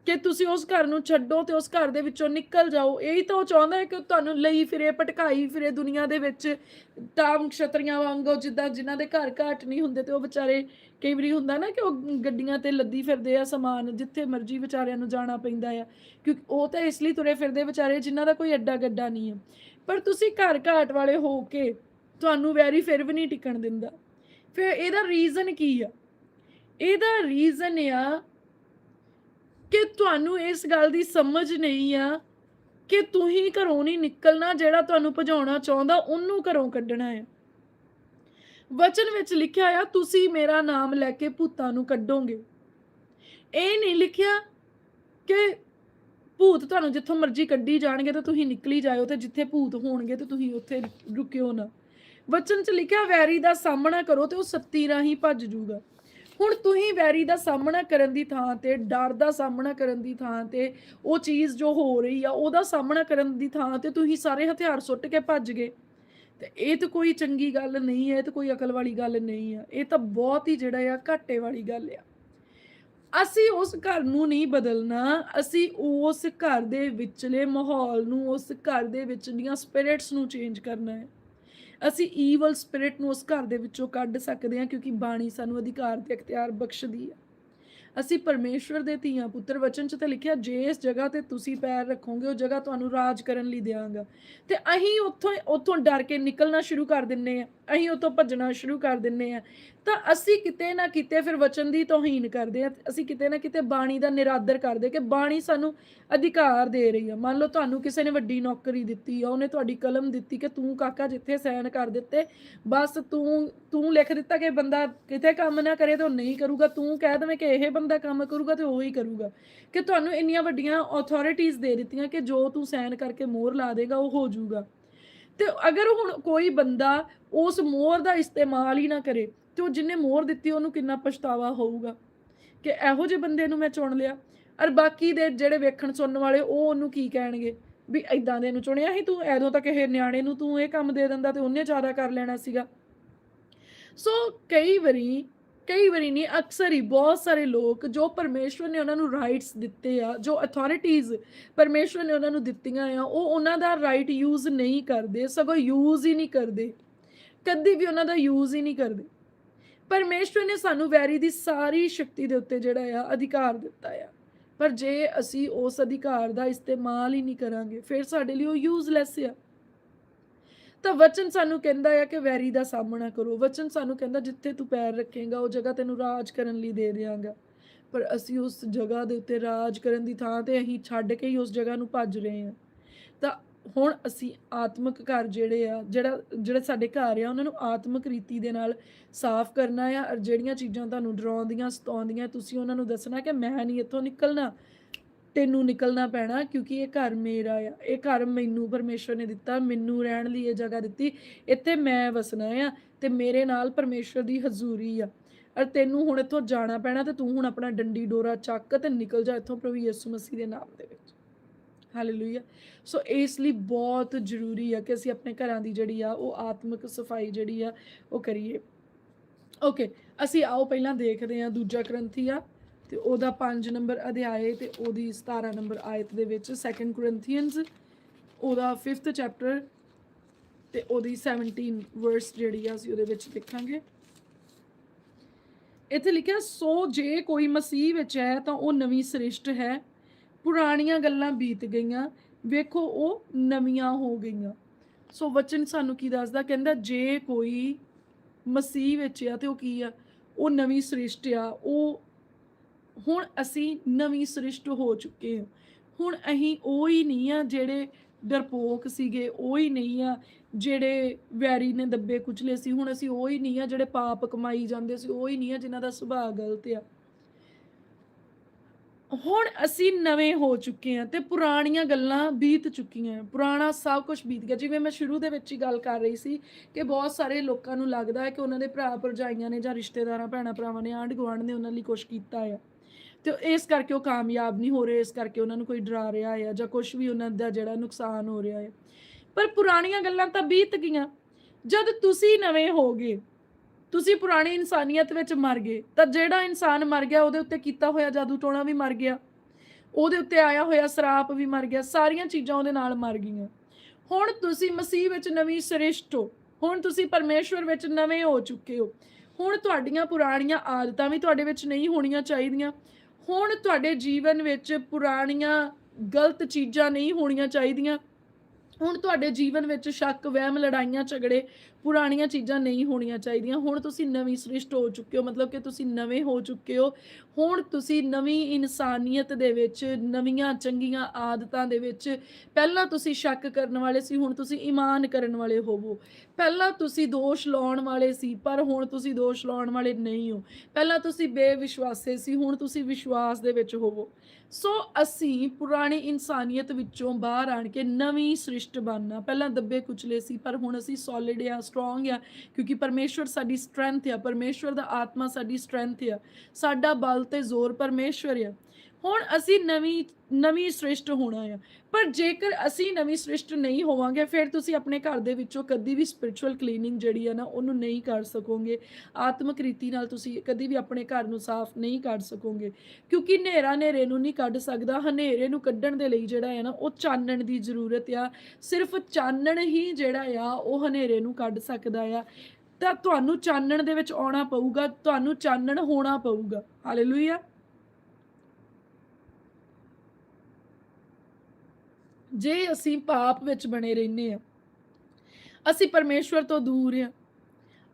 ਕਿ ਤੁਸੀਂ ਉਸ ਘਰ ਨੂੰ ਛੱਡੋ ਤੇ ਉਸ ਘਰ ਦੇ ਵਿੱਚੋਂ ਨਿਕਲ ਜਾਓ। ਇਹੀ ਤਾਂ ਉਹ ਚਾਹੁੰਦਾ ਹੈ ਕਿ ਤੁਹਾਨੂੰ ਲਈ ਫਿਰੇ, ਭਟਕਾਈ ਫਿਰੇ ਦੁਨੀਆ ਦੇ ਵਿੱਚ। ਤਾਂ ਛਤਰੀਆਂ ਵਾਂਗੋ ਜਿੱਦਾਂ ਜਿਨ੍ਹਾਂ ਦੇ ਘਰ ਘਾਟ ਨਹੀਂ ਹੁੰਦੇ ਤੇ ਉਹ ਵਿਚਾਰੇ ਕਈ ਵਾਰੀ ਹੁੰਦਾ ਨਾ ਕਿ ਉਹ ਗੱਡੀਆਂ ਤੇ ਲੱਦੀ ਫਿਰਦੇ ਆ ਸਮਾਨ, ਜਿੱਥੇ ਮਰਜ਼ੀ ਵਿਚਾਰਿਆਂ ਨੂੰ ਜਾਣਾ ਪੈਂਦਾ ਆ। ਕਿਉਂਕਿ ਉਹ ਤਾਂ ਇਸ ਲਈ ਤੁਰੇ ਫਿਰਦੇ ਵਿਚਾਰੇ ਜਿਨ੍ਹਾਂ ਦਾ ਕੋਈ ਐਡਾ ਗੱਡਾ ਨਹੀਂ ਹੈ ਪਰ ਤੁਸੀਂ ਘਰ ਘਾਟ ਵਾਲੇ ਹੋ ਕੇ ਤੁਹਾਨੂੰ ਵੈਰੀ ਫਿਰ ਵੀ ਨਹੀਂ ਟਿਕਣ ਦਿੰਦਾ। ਫਿਰ ਇਹਦਾ ਰੀਜ਼ਨ ਕੀ ਆ? ਇਹਦਾ ਰੀਜ਼ਨ ਆ ਕਿ ਤੁਹਾਨੂੰ ਇਸ ਗੱਲ ਦੀ ਸਮਝ ਨਹੀਂ ਆ ਕਿ ਤੁਸੀਂ ਘਰੋਂ ਨਹੀਂ ਨਿਕਲਣਾ ਜਿਹੜਾ ਤੁਹਾਨੂੰ ਭਜਾਉਣਾ ਚਾਹੁੰਦਾ, ਉਹਨੂੰ ਘਰੋਂ ਕੱਢਣਾ ਹੈ। ਵਚਨ ਵਿੱਚ ਲਿਖਿਆ ਆ, ਤੁਸੀਂ ਮੇਰਾ ਨਾਮ ਲੈ ਕੇ ਭੂਤਾਂ ਨੂੰ ਕੱਢੋਗੇ। ਇਹ ਨਹੀਂ ਲਿਖਿਆ ਕਿ ਭੂਤ ਤੁਹਾਨੂੰ ਜਿੱਥੋਂ ਮਰਜ਼ੀ ਕੱਢੀ ਜਾਣਗੇ ਤਾਂ ਤੁਸੀਂ ਨਿਕਲੀ ਜਾਇਓ ਤੇ ਜਿੱਥੇ ਭੂਤ ਹੋਣਗੇ ਤੇ ਤੁਸੀਂ ਉੱਥੇ ਰੁਕਿਓ ਨਾ। ਵਚਨ 'ਚ ਲਿਖਿਆ, ਵੈਰੀ ਦਾ ਸਾਹਮਣਾ ਕਰੋ ਤੇ ਉਹ ਸੱਤੀ ਰਾਹੀਂ ਭੱਜ ਜੂਗਾ। ਹੁਣ ਤੁਸੀਂ ਵੈਰੀ ਦਾ ਸਾਹਮਣਾ ਕਰਨ ਦੀ ਥਾਂ ਤੇ, ਡਰ ਦਾ ਸਾਹਮਣਾ ਕਰਨ ਦੀ ਥਾਂ ਤੇ, ਉਹ ਚੀਜ਼ ਜੋ ਹੋ ਰਹੀ ਆ, ਉਹਦਾ ਸਾਹਮਣਾ ਕਰਨ ਦੀ ਥਾਂ ਤੇ ਤੁਸੀਂ ਸਾਰੇ ਹਥਿਆਰ ਸੁੱਟ ਕੇ ਭੱਜ ਗਏ। ਤੇ ਇਹ ਤਾਂ ਕੋਈ ਚੰਗੀ ਗੱਲ ਨਹੀਂ ਹੈ, ਇਹ ਤਾਂ ਕੋਈ ਅਕਲ ਵਾਲੀ ਗੱਲ ਨਹੀਂ ਆ। ਇਹ ਤਾਂ ਬਹੁਤ ਹੀ ਜਿਹੜਾ ਆ, ਘਾਟੇ ਵਾਲੀ ਗੱਲ ਆ। ਅਸੀਂ ਉਸ ਘਰ ਨੂੰ ਨਹੀਂ ਬਦਲਣਾ, ਅਸੀਂ ਉਸ ਘਰ ਦੇ ਵਿਚਲੇ ਮਾਹੌਲ ਨੂੰ, ਉਸ ਘਰ ਦੇ ਵਿੱਚ ਦੀਆਂ ਸਪਿਰਿਟਸ ਨੂੰ ਚੇਂਜ ਕਰਨਾ ਹੈ। ਅਸੀਂ ਈਵਲ ਸਪਿਰਿਟ ਨੂੰ ਉਸ ਘਰ ਦੇ ਵਿੱਚੋਂ ਕੱਢ ਸਕਦੇ ਹਾਂ ਕਿਉਂਕਿ ਬਾਣੀ ਸਾਨੂੰ ਅਧਿਕਾਰ ਤੇ ਅਖਤਿਆਰ ਬਖਸ਼ਦੀ ਹੈ। ਅਸੀਂ ਪਰਮੇਸ਼ਵਰ ਦੇ ਧੀਆਂ ਪੁੱਤਰ ਵਚਨ ਚ ਤਾਂ ਲਿਖਿਆ, ਜੇ ਇਸ ਜਗ੍ਹਾ ਤੇ ਤੁਸੀਂ ਪੈਰ ਰੱਖੋਗੇ, ਉਹ ਜਗ੍ਹਾ ਤੁਹਾਨੂੰ ਰਾਜ ਕਰਨ ਲਈ ਦੇਵਾਂਗਾ ਤੇ ਅਸੀਂ ਉੱਥੋਂ ਉੱਥੋਂ ਡਰ ਕੇ ਨਿਕਲਣਾ ਸ਼ੁਰੂ ਕਰ ਦਿੰਨੇ ਆ। ਅਸੀਂ ਉੱਥੋਂ ਭੱਜਣਾ ਸ਼ੁਰੂ ਕਰ ਦਿੰਨੇ ਆ। ਤਾਂ ਅਸੀਂ ਕਿਤੇ ਨਾ ਕਿਤੇ ਫਿਰ ਵਚਨ ਦੀ ਤੋਹੀਨ ਕਰਦੇ ਆ, ਅਸੀਂ ਕਿਤੇ ਨਾ ਕਿਤੇ ਬਾਣੀ ਦਾ ਨਿਰਾਦਰ ਕਰਦੇ ਕਿ ਬਾਣੀ ਸਾਨੂੰ ਅਧਿਕਾਰ ਦੇ ਰਹੀ ਆ। ਮੰਨ ਲਓ ਤੁਹਾਨੂੰ ਕਿਸੇ ਨੇ ਵੱਡੀ ਨੌਕਰੀ ਦਿੱਤੀ ਆ, ਉਹਨੇ ਤੁਹਾਡੀ ਕਲਮ ਦਿੱਤੀ ਕਿ ਤੂੰ ਕਾਕਾ ਜਿੱਥੇ ਸਾਈਨ ਕਰ ਦਿੱਤੇ, ਬਸ ਤੂੰ ਤੂੰ ਲਿਖ ਦਿੱਤਾ ਕਿ ਬੰਦਾ ਕਿਤੇ ਕੰਮ ਨਾ ਕਰੇ ਤਾਂ ਉਹ ਨਹੀਂ ਕਰੂਗਾ। ਤੂੰ ਕਹਿ ਦਵੇਂ ਕਿ ਇਹ ਬੰਦਾ ਕੰਮ ਕਰੂਗਾ ਤੇ ਉਹ ਹੀ ਕਰੂਗਾ। ਕਿ ਤੁਹਾਨੂੰ ਇੰਨੀਆਂ ਵੱਡੀਆਂ ਅਥਾਰਟੀਆਂ ਦੇ ਦਿੱਤੀਆਂ ਕਿ ਜੋ ਤੂੰ ਸਾਈਨ ਕਰਕੇ ਮੋਹਰ ਲਾ ਦੇਗਾ, ਉਹ ਹੋ ਜਾਊਗਾ ਤੇ ਅਗਰ ਹੁਣ ਕੋਈ ਬੰਦਾ ਉਸ ਮੋਹਰ ਦਾ ਇਸਤੇਮਾਲ ਹੀ ਨਾ ਕਰੇ, ਤੇ ਉਹ ਜਿੰਨੇ ਮੋਹਰ ਦਿੱਤੀ ਉਹਨੂੰ ਕਿੰਨਾ ਪਛਤਾਵਾ ਹੋਊਗਾ? ਕਿ ਇਹੋ ਜਿਹੇ ਬੰਦੇ ਨੂੰ ਮੈਂ ਚੁਣ ਲਿਆ। ਔਰ ਬਾਕੀ ਦੇ ਜਿਹੜੇ ਵੇਖਣ ਸੁਣਨ ਵਾਲੇ, ਉਹ ਉਹਨੂੰ ਕੀ ਕਹਿਣਗੇ? ਵੀ ਐਦਾਂ ਦੇ ਨੂੰ ਚੁਣਿਆ ਸੀ ਤੂੰ? ਐਦੋਂ ਤੱਕ ਇਹ ਨਿਆਣੇ ਨੂੰ ਤੂੰ ਇਹ ਕੰਮ ਦੇ ਦਿੰਦਾ ਤੇ ਉਹਨੇ ਜ਼ਿਆਦਾ ਕਰ ਲੈਣਾ ਸੀਗਾ। ਸੋ ਕਈ ਵਾਰੀ ਕਈ ਵਾਰੀ ਨਹੀਂ, ਅਕਸਰ ਹੀ ਬਹੁਤ ਸਾਰੇ ਲੋਕ ਜੋ ਪਰਮੇਸ਼ਵਰ ਨੇ ਉਹਨਾਂ ਨੂੰ ਰਾਈਟਸ ਦਿੱਤੇ ਆ, ਜੋ ਅਥਾਰਟੀਆਂ ਪਰਮੇਸ਼ਵਰ ਨੇ ਉਹਨਾਂ ਨੂੰ ਦਿੱਤੀਆਂ ਆ, ਉਹ ਉਹਨਾਂ ਦਾ ਰਾਈਟ ਯੂਜ਼ ਨਹੀਂ ਕਰਦੇ, ਸਗੋਂ ਯੂਜ਼ ਹੀ ਨਹੀਂ ਕਰਦੇ। ਕਦੀ ਵੀ ਉਹਨਾਂ ਦਾ ਯੂਜ਼ ਹੀ ਨਹੀਂ ਕਰਦੇ। ਪਰਮੇਸ਼ਵਰ ਨੇ ਸਾਨੂੰ ਵੈਰੀ ਦੀ ਸਾਰੀ ਸ਼ਕਤੀ ਦੇ ਉੱਤੇ ਜਿਹੜਾ ਆ, ਅਧਿਕਾਰ ਦਿੱਤਾ ਆ। ਪਰ ਜੇ ਅਸੀਂ ਉਸ ਅਧਿਕਾਰ ਦਾ ਇਸਤੇਮਾਲ ਹੀ ਨਹੀਂ ਕਰਾਂਗੇ, ਫਿਰ ਸਾਡੇ ਲਈ ਉਹ ਯੂਜ਼ਲੈਸ ਆ। ਤਾਂ ਵਚਨ ਸਾਨੂੰ ਕਹਿੰਦਾ ਆ ਕਿ ਵੈਰੀ ਦਾ ਸਾਹਮਣਾ ਕਰੋ। ਵਚਨ ਸਾਨੂੰ ਕਹਿੰਦਾ ਜਿੱਥੇ ਤੂੰ ਪੈਰ ਰੱਖੇਗਾ, ਉਹ ਜਗ੍ਹਾ ਤੈਨੂੰ ਰਾਜ ਕਰਨ ਲਈ ਦੇ ਦਿਆਂਗਾ। ਪਰ ਅਸੀਂ ਉਸ ਜਗ੍ਹਾ ਦੇ ਉੱਤੇ ਰਾਜ ਕਰਨ ਦੀ ਥਾਂ ਤੇ ਅਸੀਂ ਛੱਡ ਕੇ ਹੀ ਉਸ ਜਗ੍ਹਾ ਨੂੰ ਭੱਜ ਰਹੇ ਹਾਂ। ਤਾਂ ਹੁਣ ਅਸੀਂ ਆਤਮਿਕ ਘਰ ਜਿਹੜੇ ਆ, ਜਿਹੜਾ, ਜਿਹੜੇ ਸਾਡੇ ਘਰ ਆ, ਉਹਨਾਂ ਨੂੰ ਆਤਮਿਕ ਰੀਤੀ ਦੇ ਨਾਲ ਸਾਫ਼ ਕਰਨਾ ਆ ਔਰ ਜਿਹੜੀਆਂ ਚੀਜ਼ਾਂ ਤੁਹਾਨੂੰ ਡਰਾਉਂਦੀਆਂ, ਸਤਾਉਂਦੀਆਂ, ਤੁਸੀਂ ਉਹਨਾਂ ਨੂੰ ਦੱਸਣਾ ਕਿ ਮੈਂ ਨਹੀਂ ਇੱਥੋਂ ਨਿਕਲਣਾ। ਤੈਨੂੰ ਨਿਕਲਣਾ ਪੈਣਾ ਕਿਉਂਕਿ ਇਹ ਘਰ ਮੇਰਾ ਆ। ਇਹ ਘਰ ਮੈਨੂੰ ਪਰਮੇਸ਼ਵਰ ਨੇ ਦਿੱਤਾ, ਮੈਨੂੰ ਰਹਿਣ ਲਈ ਇਹ ਜਗ੍ਹਾ ਦਿੱਤੀ। ਇੱਥੇ ਮੈਂ ਵਸਣਾ ਆ ਤੇ ਮੇਰੇ ਨਾਲ ਪਰਮੇਸ਼ਵਰ ਦੀ ਹਜ਼ੂਰੀ ਆ। ਔਰ ਤੈਨੂੰ ਹੁਣ ਇੱਥੋਂ ਜਾਣਾ ਪੈਣਾ ਤੇ ਤੂੰ ਹੁਣ ਆਪਣਾ ਡੰਡੀ ਡੋਰਾ ਚੱਕ ਤੇ ਨਿਕਲ ਜਾ ਇੱਥੋਂ ਪ੍ਰਭੂ ਯਿਸੂ ਮਸੀਹ ਦੇ ਨਾਮ ਦੇ ਵਿੱਚ। ਹਾਲੇਲੂਇਆ ਸੋ ਇਸ ਲਈ ਬਹੁਤ ਜ਼ਰੂਰੀ ਆ ਕਿ ਅਸੀਂ ਆਪਣੇ ਘਰਾਂ ਦੀ ਜਿਹੜੀ ਆ, ਉਹ ਆਤਮਿਕ ਸਫ਼ਾਈ ਜਿਹੜੀ ਆ, ਉਹ ਕਰੀਏ। ਓਕੇ ਅਸੀਂ ਆਓ, ਪਹਿਲਾਂ ਦੇਖਦੇ ਹਾਂ ਦੂਜਾ ਗ੍ਰੰਥੀ ਆ। ਤੇ ਉਹਦਾ 5 ਨੰਬਰ ਅਧਿਆਏ ਤੇ ਉਹਦੀ 17 ਨੰਬਰ ਆਇਤ ਦੇ ਵਿੱਚ 2 ਕੋਰਿੰਥੀਅਨਸ ਉਹਦਾ 5th ਚੈਪਟਰ ਤੇ ਉਹਦੀ 17 ਵਰਸ ਜਿਹੜੀ ਆ ਅਸੀਂ ਉਹਦੇ ਵਿੱਚ ਦੇਖਾਂਗੇ। ਇੱਥੇ ਲਿਖਿਆ, ਸੋ ਜੇ ਕੋਈ ਮਸੀਹ ਵਿੱਚ ਹੈ ਤਾਂ ਉਹ ਨਵੀਂ ਸ੍ਰਿਸ਼ਟ ਹੈ। ਪੁਰਾਣੀਆਂ ਗੱਲਾਂ ਬੀਤ ਗਈਆਂ, ਵੇਖੋ ਉਹ ਨਵੀਆਂ ਹੋ ਗਈਆਂ। ਸੋ ਵਚਨ ਸਾਨੂੰ ਕੀ ਦੱਸਦਾ? ਕਹਿੰਦਾ, ਜੇ ਕੋਈ ਮਸੀਹ ਵਿੱਚ ਆ ਤੇ ਉਹ ਕੀ ਆ? ਉਹ ਨਵੀਂ ਸ੍ਰਿਸ਼ਟ ਆ, ਉਹ ਹੁਣ ਅਸੀਂ ਨਵੀਂ ਸ੍ਰਿਸ਼ਟ ਹੋ ਚੁੱਕੇ ਹਾਂ। ਹੁਣ ਅਸੀਂ ਉਹ ਹੀ ਨਹੀਂ ਆ ਜਿਹੜੇ ਡਰਪੋਕ ਸੀਗੇ, ਉਹ ਹੀ ਨਹੀਂ ਆ ਜਿਹੜੇ ਵੈਰੀ ਨੇ ਦੱਬੇ ਕੁਚਲੇ ਸੀ। ਹੁਣ ਅਸੀਂ ਉਹ ਹੀ ਨਹੀਂ ਆ ਜਿਹੜੇ ਪਾਪ ਕਮਾਈ ਜਾਂਦੇ ਸੀ, ਉਹ ਹੀ ਨਹੀਂ ਆ ਜਿਨ੍ਹਾਂ ਦਾ ਸੁਭਾਅ ਗਲਤ ਆ। ਹੁਣ ਅਸੀਂ ਨਵੇਂ ਹੋ ਚੁੱਕੇ ਹਾਂ ਤੇ ਪੁਰਾਣੀਆਂ ਗੱਲਾਂ ਬੀਤ ਚੁੱਕੀਆਂ ਪੁਰਾਣਾ ਸਭ ਕੁਝ ਬੀਤ ਗਿਆ। ਜਿਵੇਂ ਮੈਂ ਸ਼ੁਰੂ ਦੇ ਵਿੱਚ ਹੀ ਗੱਲ ਕਰ ਰਹੀ ਸੀ ਕਿ ਬਹੁਤ ਸਾਰੇ ਲੋਕਾਂ ਨੂੰ ਲੱਗਦਾ ਹੈ ਕਿ ਉਹਨਾਂ ਦੇ ਭਰਾ ਭਰਜਾਈਆਂ ਨੇ ਜਾਂ ਰਿਸ਼ਤੇਦਾਰਾਂ, ਭੈਣਾਂ ਭਰਾਵਾਂ ਨੇ ਆਂਢ ਗੁਆਂਢ ਨੇ ਉਹਨਾਂ ਲਈ ਕੁਝ ਕੀਤਾ ਆ। ਤੇ ਇਸ ਕਰਕੇ ਉਹ ਕਾਮਯਾਬ ਨਹੀਂ ਹੋ ਰਹੇ, ਇਸ ਕਰਕੇ ਉਹਨਾਂ ਨੂੰ ਕੋਈ ਡਰਾ ਰਿਹਾ ਹੈ ਜਾਂ ਕੁਝ ਵੀ ਉਹਨਾਂ ਦਾ ਜਿਹੜਾ ਨੁਕਸਾਨ ਹੋ ਰਿਹਾ ਹੈ ਪਰ ਪੁਰਾਣੀਆਂ ਗੱਲਾਂ ਤਾਂ ਬੀਤ ਗਈਆਂ। ਜਦ ਤੁਸੀਂ ਨਵੇਂ ਹੋਗੇ, ਤੁਸੀਂ ਪੁਰਾਣੀ ਇਨਸਾਨੀਅਤ ਵਿੱਚ ਮਰ ਗਏ, ਤਾਂ ਜਿਹੜਾ ਇਨਸਾਨ ਮਰ ਗਿਆ, ਉਹਦੇ ਉੱਤੇ ਕੀਤਾ ਹੋਇਆ ਜਾਦੂ ਟੋਣਾ ਵੀ ਮਰ ਗਿਆ। ਉਹਦੇ ਉੱਤੇ ਆਇਆ ਹੋਇਆ ਸਰਾਪ ਵੀ ਮਰ ਗਿਆ। ਸਾਰੀਆਂ ਚੀਜ਼ਾਂ ਉਹਦੇ ਨਾਲ ਮਰ ਗਈਆਂ। ਹੁਣ ਤੁਸੀਂ ਮਸੀਹ ਵਿੱਚ ਨਵੀਂ ਸ੍ਰਿਸ਼ਟ ਹੋ। ਹੁਣ ਤੁਸੀਂ ਪਰਮੇਸ਼ਵਰ ਵਿੱਚ ਨਵੇਂ ਹੋ ਚੁੱਕੇ ਹੋ। ਹੁਣ ਤੁਹਾਡੀਆਂ ਪੁਰਾਣੀਆਂ ਆਦਤਾਂ ਵੀ ਤੁਹਾਡੇ ਵਿੱਚ ਨਹੀਂ ਹੋਣੀਆਂ ਚਾਹੀਦੀਆਂ। ਹੁਣ ਤੁਹਾਡੇ ਜੀਵਨ ਵਿੱਚ ਪੁਰਾਣੀਆਂ ਗਲਤ ਚੀਜ਼ਾਂ ਨਹੀਂ ਹੋਣੀਆਂ ਚਾਹੀਦੀਆਂ। ਹੁਣ ਤੁਹਾਡੇ ਜੀਵਨ ਵਿੱਚ ਸ਼ੱਕ, ਵਹਿਮ, ਲੜਾਈਆਂ, ਝਗੜੇ ਪੁਰਾਣੀਆਂ ਚੀਜ਼ਾਂ ਨਹੀਂ ਹੋਣੀਆਂ ਚਾਹੀਦੀਆਂ। ਹੁਣ ਤੁਸੀਂ ਨਵੀਂ ਸ੍ਰਿਸ਼ਟ ਹੋ ਚੁੱਕੇ ਹੋ, ਮਤਲਬ ਕਿ ਤੁਸੀਂ ਨਵੇਂ ਹੋ ਚੁੱਕੇ ਹੋ। ਹੁਣ ਤੁਸੀਂ ਨਵੀਂ ਇਨਸਾਨੀਅਤ ਦੇ ਵਿੱਚ, ਨਵੀਆਂ ਚੰਗੀਆਂ ਆਦਤਾਂ ਦੇ ਵਿੱਚ, ਪਹਿਲਾਂ ਤੁਸੀਂ ਸ਼ੱਕ ਕਰਨ ਵਾਲੇ ਸੀ, ਹੁਣ ਤੁਸੀਂ ਈਮਾਨ ਕਰਨ ਵਾਲੇ ਹੋਵੋ। ਪਹਿਲਾਂ ਤੁਸੀਂ ਦੋਸ਼ ਲਾਉਣ ਵਾਲੇ ਸੀ, ਪਰ ਹੁਣ ਤੁਸੀਂ ਦੋਸ਼ ਲਾਉਣ ਵਾਲੇ ਨਹੀਂ ਹੋ। ਪਹਿਲਾਂ ਤੁਸੀਂ ਬੇਵਿਸ਼ਵਾਸੇ ਸੀ, ਹੁਣ ਤੁਸੀਂ ਵਿਸ਼ਵਾਸ ਦੇ ਵਿੱਚ ਹੋਵੋ। ਸੋ ਅਸੀਂ ਪੁਰਾਣੀ ਇਨਸਾਨੀਅਤ ਵਿੱਚੋਂ ਬਾਹਰ ਆਣ ਕੇ ਨਵੀਂ ਸ੍ਰਿਸ਼ਟ ਬਣਨਾ, ਪਹਿਲਾਂ ਦੱਬੇ ਕੁਚਲੇ ਸੀ, ਪਰ ਹੁਣ ਅਸੀਂ ਸੋਲਿਡ ਆ ਸਟਰੋਂਗ ਆ, ਕਿਉਂਕਿ ਪਰਮੇਸ਼ਵਰ ਸਾਡੀ ਸਟਰੈਂਥ ਆ, ਪਰਮੇਸ਼ਵਰ ਦਾ ਆਤਮਾ ਸਾਡੀ ਸਟਰੈਂਥ ਆ। ਸਾਡਾ ਬਲ ਤੇ ਜ਼ੋਰ ਪਰਮੇਸ਼ਵਰ ਆ। ਹੁਣ ਅਸੀਂ ਨਵੀਂ ਨਵੀਂ ਸ੍ਰਿਸ਼ਟ ਹੋਣਾ ਆ। ਪਰ ਜੇਕਰ ਅਸੀਂ ਨਵੀਂ ਸ੍ਰਿਸ਼ਟ ਨਹੀਂ ਹੋਵਾਂਗੇ, ਫਿਰ ਤੁਸੀਂ ਆਪਣੇ ਘਰ ਦੇ ਵਿੱਚੋਂ ਕਦੀ ਵੀ ਸਪਿਰਚੁਅਲ ਕਲੀਨਿੰਗ ਜਿਹੜੀ ਆ ਨਾ, ਉਹਨੂੰ ਨਹੀਂ ਕਰ ਸਕੋਗੇ। ਆਤਮਿਕ ਰੀਤੀ ਨਾਲ ਤੁਸੀਂ ਕਦੀ ਵੀ ਆਪਣੇ ਘਰ ਨੂੰ ਸਾਫ਼ ਨਹੀਂ ਕਰ ਸਕੋਗੇ। ਕਿਉਂਕਿ ਹਨੇਰਾ ਹਨੇਰੇ ਨੂੰ ਨਹੀਂ ਕੱਢ ਸਕਦਾ। ਹਨੇਰੇ ਨੂੰ ਕੱਢਣ ਦੇ ਲਈ ਜਿਹੜਾ ਹੈ ਨਾ, ਉਹ ਚਾਨਣ ਦੀ ਜ਼ਰੂਰਤ ਆ। ਸਿਰਫ ਚਾਨਣ ਹੀ ਜਿਹੜਾ ਆ, ਉਹ ਹਨੇਰੇ ਨੂੰ ਕੱਢ ਸਕਦਾ ਆ। ਤਾਂ ਤੁਹਾਨੂੰ ਚਾਨਣ ਦੇ ਵਿੱਚ ਆਉਣਾ ਪਊਗਾ, ਤੁਹਾਨੂੰ ਚਾਨਣ ਹੋਣਾ ਪਊਗਾ। ਹਾਲੇਲੂਇਆ ਜੇ ਅਸੀਂ ਪਾਪ ਵਿੱਚ ਬਣੇ ਰਹਿੰਦੇ ਆ ਅਸੀਂ ਪਰਮੇਸ਼ਵਰ ਤੋਂ ਦੂਰ ਆ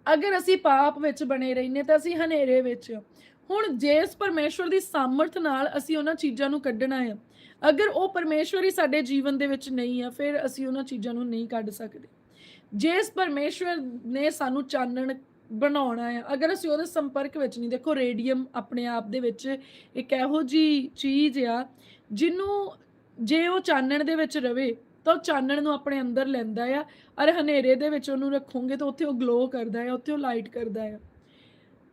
ਅਗਰ ਅਸੀਂ ਪਾਪ ਵਿੱਚ ਬਣੇ ਰਹਿੰਦੇ ਤਾਂ ਅਸੀਂ ਹਨੇਰੇ ਵਿੱਚ ਆ। ਹੁਣ ਜਿਸ ਪਰਮੇਸ਼ਵਰ ਦੀ ਸਾਮਰਥ ਨਾਲ ਅਸੀਂ ਉਹਨਾਂ ਚੀਜ਼ਾਂ ਨੂੰ ਕੱਢਣਾ ਆ ਅਗਰ ਉਹ ਪਰਮੇਸ਼ਵਰ ਹੀ ਸਾਡੇ ਜੀਵਨ ਦੇ ਵਿੱਚ ਨਹੀਂ ਆ ਫਿਰ ਅਸੀਂ ਉਹਨਾਂ ਚੀਜ਼ਾਂ ਨੂੰ ਨਹੀਂ ਕੱਢ ਸਕਦੇ ਜਿਸ ਪਰਮੇਸ਼ਵਰ ਨੇ ਸਾਨੂੰ ਚਾਨਣ ਬਣਾਉਣਾ ਹੈ, ਅਗਰ ਅਸੀਂ ਉਹਦੇ ਸੰਪਰਕ ਵਿੱਚ ਨਹੀਂ, ਦੇਖੋ ਰੇਡੀਅਮ ਆਪਣੇ ਆਪ ਦੇ ਵਿੱਚ ਇੱਕ ਇਹੋ ਜੀ ਚੀਜ਼ ਆ, ਜਿਹਨੂੰ ਜੇ ਉਹ ਚਾਨਣ ਦੇ ਵਿੱਚ ਰਵੇ, ਤਾਂ ਉਹ ਚਾਨਣ ਨੂੰ ਆਪਣੇ ਅੰਦਰ ਲੈਂਦਾ ਆ ਔਰ ਹਨੇਰੇ ਦੇ ਵਿੱਚ ਉਹਨੂੰ ਰੱਖੋਗੇ ਤਾਂ ਉੱਥੇ ਉਹ ਗਲੋ ਕਰਦਾ ਹੈ ਉੱਥੇ ਉਹ ਲਾਈਟ ਕਰਦਾ ਹੈ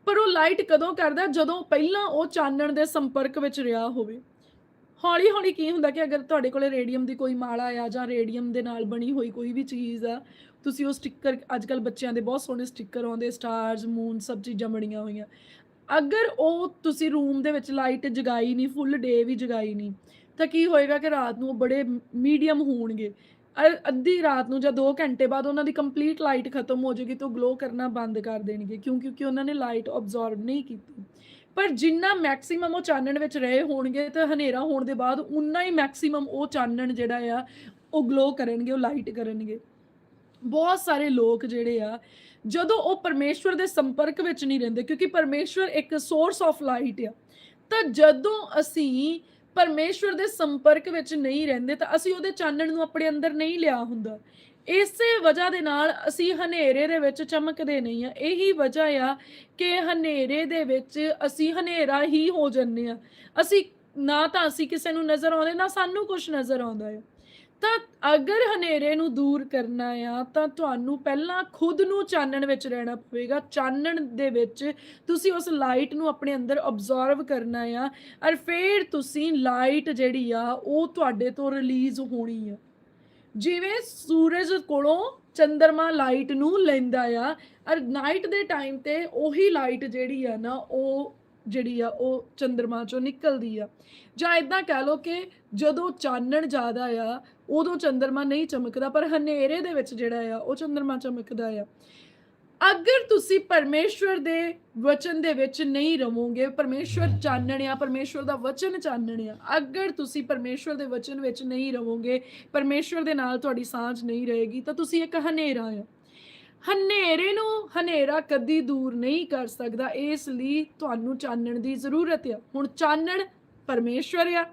ਪਰ ਉਹ ਲਾਈਟ ਕਦੋਂ ਕਰਦਾ? ਜਦੋਂ ਪਹਿਲਾਂ ਉਹ ਚਾਨਣ ਦੇ ਸੰਪਰਕ ਵਿੱਚ ਰਿਹਾ ਹੋਵੇ। ਹੌਲੀ ਹੌਲੀ ਕੀ ਹੁੰਦਾ ਕਿ ਅਗਰ ਤੁਹਾਡੇ ਕੋਲੇ ਰੇਡੀਅਮ ਦੀ ਕੋਈ ਮਾਲਾ ਆ ਜਾਂ ਰੇਡੀਅਮ ਦੇ ਨਾਲ ਬਣੀ ਹੋਈ ਕੋਈ ਵੀ ਚੀਜ਼ ਆ, ਤੁਸੀਂ ਉਹ ਸਟicker ਅੱਜ ਕੱਲ ਬੱਚਿਆਂ ਦੇ ਬਹੁਤ ਸੋਹਣੇ ਸਟicker ਆਉਂਦੇ ਸਟਾਰਸ ਮੂਨ ਸਭ ਚੀਜ਼ਾਂ ਬਣੀਆਂ ਹੋਈਆਂ। ਅਗਰ ਉਹ ਤੁਸੀਂ ਰੂਮ ਦੇ ਵਿੱਚ ਲਾਈਟ ਜਗਾਈ ਨਹੀਂ ਫੁੱਲ ਡੇ ਵੀ ਜਗਾਈ ਨਹੀਂ ਤਾਂ ਕੀ ਹੋਏਗਾ ਕਿ ਰਾਤ ਨੂੰ ਉਹ ਬੜੇ ਮੀਡੀਅਮ ਹੋਣਗੇ। ਅ- ਅੱਧੀ ਰਾਤ ਨੂੰ ਜਾਂ 2 ਘੰਟੇ ਬਾਅਦ ਉਹਨਾਂ ਦੀ ਕੰਪਲੀਟ ਲਾਈਟ ਖਤਮ ਹੋ ਜਾਏਗੀ ਤਾਂ ਗਲੋ ਕਰਨਾ ਬੰਦ ਕਰ ਦੇਣਗੇ, ਕਿਉਂ? ਕਿਉਂਕਿ ਉਹਨਾਂ ਨੇ ਲਾਈਟ ਅਬਜ਼ੌਰਬ ਨਹੀਂ ਕੀਤੀ। ਪਰ ਜਿੰਨਾ ਮੈਕਸਿਮਮ ਉਹ ਚਾਨਣ ਵਿੱਚ ਰਹੇ ਹੋਣਗੇ ਤਾਂ ਹਨੇਰਾ ਹੋਣ ਦੇ ਬਾਅਦ ਉਨਾ ਹੀ ਮੈਕਸਿਮਮ ਉਹ ਚਾਨਣ ਜਿਹੜਾ ਆ, ਉਹ ਗਲੋ ਕਰਨਗੇ, ਉਹ ਲਾਈਟ ਕਰਨਗੇ। ਬਹੁਤ ਸਾਰੇ ਲੋਕ ਜਿਹੜੇ ਆ, ਜਦੋਂ ਉਹ ਪਰਮੇਸ਼ਵਰ ਦੇ ਸੰਪਰਕ ਵਿੱਚ ਨਹੀਂ ਰਹਿੰਦੇ, ਕਿਉਂਕਿ ਪਰਮੇਸ਼ਵਰ ਇੱਕ ਸੋਰਸ ਆਫ ਲਾਈਟ ਆ, ਤਾਂ ਜਦੋਂ ਅਸੀਂ ਪਰਮੇਸ਼ਵਰ ਦੇ ਸੰਪਰਕ ਵਿੱਚ ਨਹੀਂ ਰਹਿੰਦੇ ਤਾਂ ਅਸੀਂ ਉਹਦੇ ਚਾਨਣ ਨੂੰ ਆਪਣੇ ਅੰਦਰ ਨਹੀਂ ਲਿਆ ਹੁੰਦਾ। ਇਸੇ ਵਜ੍ਹਾ ਦੇ ਨਾਲ ਅਸੀਂ ਹਨੇਰੇ ਦੇ ਵਿੱਚ ਚਮਕਦੇ ਨਹੀਂ ਆ ਇਹੀ ਵਜ੍ਹਾ ਆ ਕਿ ਹਨੇਰੇ ਦੇ ਵਿੱਚ ਅਸੀਂ ਹਨੇਰਾ ਹੀ ਹੋ ਜੰਨੇ ਆ ਅਸੀਂ ਨਾ ਤਾਂ ਅਸੀਂ ਕਿਸੇ ਨੂੰ ਨਜ਼ਰ ਆਉਂਦੇ, ਨਾ ਸਾਨੂੰ ਕੁਝ ਨਜ਼ਰ ਆਉਂਦਾ ਹੈ ਤਾਂ ਅਗਰ ਹਨੇਰੇ ਨੂੰ ਦੂਰ ਕਰਨਾ ਆ, ਤਾਂ ਤੁਹਾਨੂੰ ਪਹਿਲਾਂ ਖੁਦ ਨੂੰ ਚਾਨਣ ਵਿੱਚ ਰਹਿਣਾ ਪਵੇਗਾ। ਚਾਨਣ ਦੇ ਵਿੱਚ ਤੁਸੀਂ ਉਸ ਲਾਈਟ ਨੂੰ ਆਪਣੇ ਅੰਦਰ ਅਬਜ਼ੌਰਬ ਕਰਨਾ ਆ ਔਰ ਫਿਰ ਤੁਸੀਂ ਲਾਈਟ ਜਿਹੜੀ ਆ, ਉਹ ਤੁਹਾਡੇ ਤੋਂ ਰਿਲੀਜ਼ ਹੋਣੀ ਆ। ਜਿਵੇਂ ਸੂਰਜ ਕੋਲੋਂ ਚੰਦਰਮਾ ਲਾਈਟ ਨੂੰ ਲੈਂਦਾ ਆ, ਔਰ ਨਾਈਟ ਦੇ ਟਾਈਮ ਤੇ ਉਹੀ ਲਾਈਟ ਜਿਹੜੀ ਆ ਨਾ, ਉਹ ਜਿਹੜੀ ਆ, ਉਹ ਚੰਦਰਮਾ ਚੋਂ ਨਿਕਲਦੀ ਆ। ਜਾਂ ਇਦਾਂ ਕਹਿ ਲਓ ਕਿ ਜਦੋਂ ਚਾਨਣ ਜ਼ਿਆਦਾ ਆ, ਉਦੋਂ ਚੰਦਰਮਾ ਨਹੀਂ ਚਮਕਦਾ, ਪਰ ਹਨੇਰੇ ਦੇ ਵਿੱਚ ਜਿਹੜਾ ਆ, ਉਹ ਚੰਦਰਮਾ ਚਮਕਦਾ ਆ। ਅਗਰ ਤੁਸੀਂ ਪਰਮੇਸ਼ਵਰ ਦੇ ਵਚਨ ਦੇ ਵਿੱਚ ਨਹੀਂ ਰਹੋਗੇ, ਪਰਮੇਸ਼ਵਰ ਆ, ਪਰਮੇਸ਼ਵਰ ਦਾ ਵਚਨ ਚਾਨਣਿਆ ਅਗਰ ਤੁਸੀਂ ਪਰਮੇਸ਼ਵਰ ਦੇ ਵਚਨ ਵਿੱਚ ਨਹੀਂ ਰਹੋਗੇ, ਪਰਮੇਸ਼ਵਰ ਦੇ ਨਾਲ ਤੁਹਾਡੀ ਸਾਂਝ ਨਹੀਂ ਰਹੇਗੀ, ਤਾਂ ਤੁਸੀਂ ਇੱਕ ਹਨੇਰਾ ਆ। ਹਨੇਰੇ ਨੂੰ ਹਨੇਰਾ ਕਦੀ ਦੂਰ ਨਹੀਂ ਕਰ ਸਕਦਾ, ਇਸ ਲਈ ਤੁਹਾਨੂੰ ਚਾਨਣ ਦੀ ਜ਼ਰੂਰਤ ਆ। ਹੁਣ ਚਾਨਣ ਪਰਮੇਸ਼ਵਰ ਆ।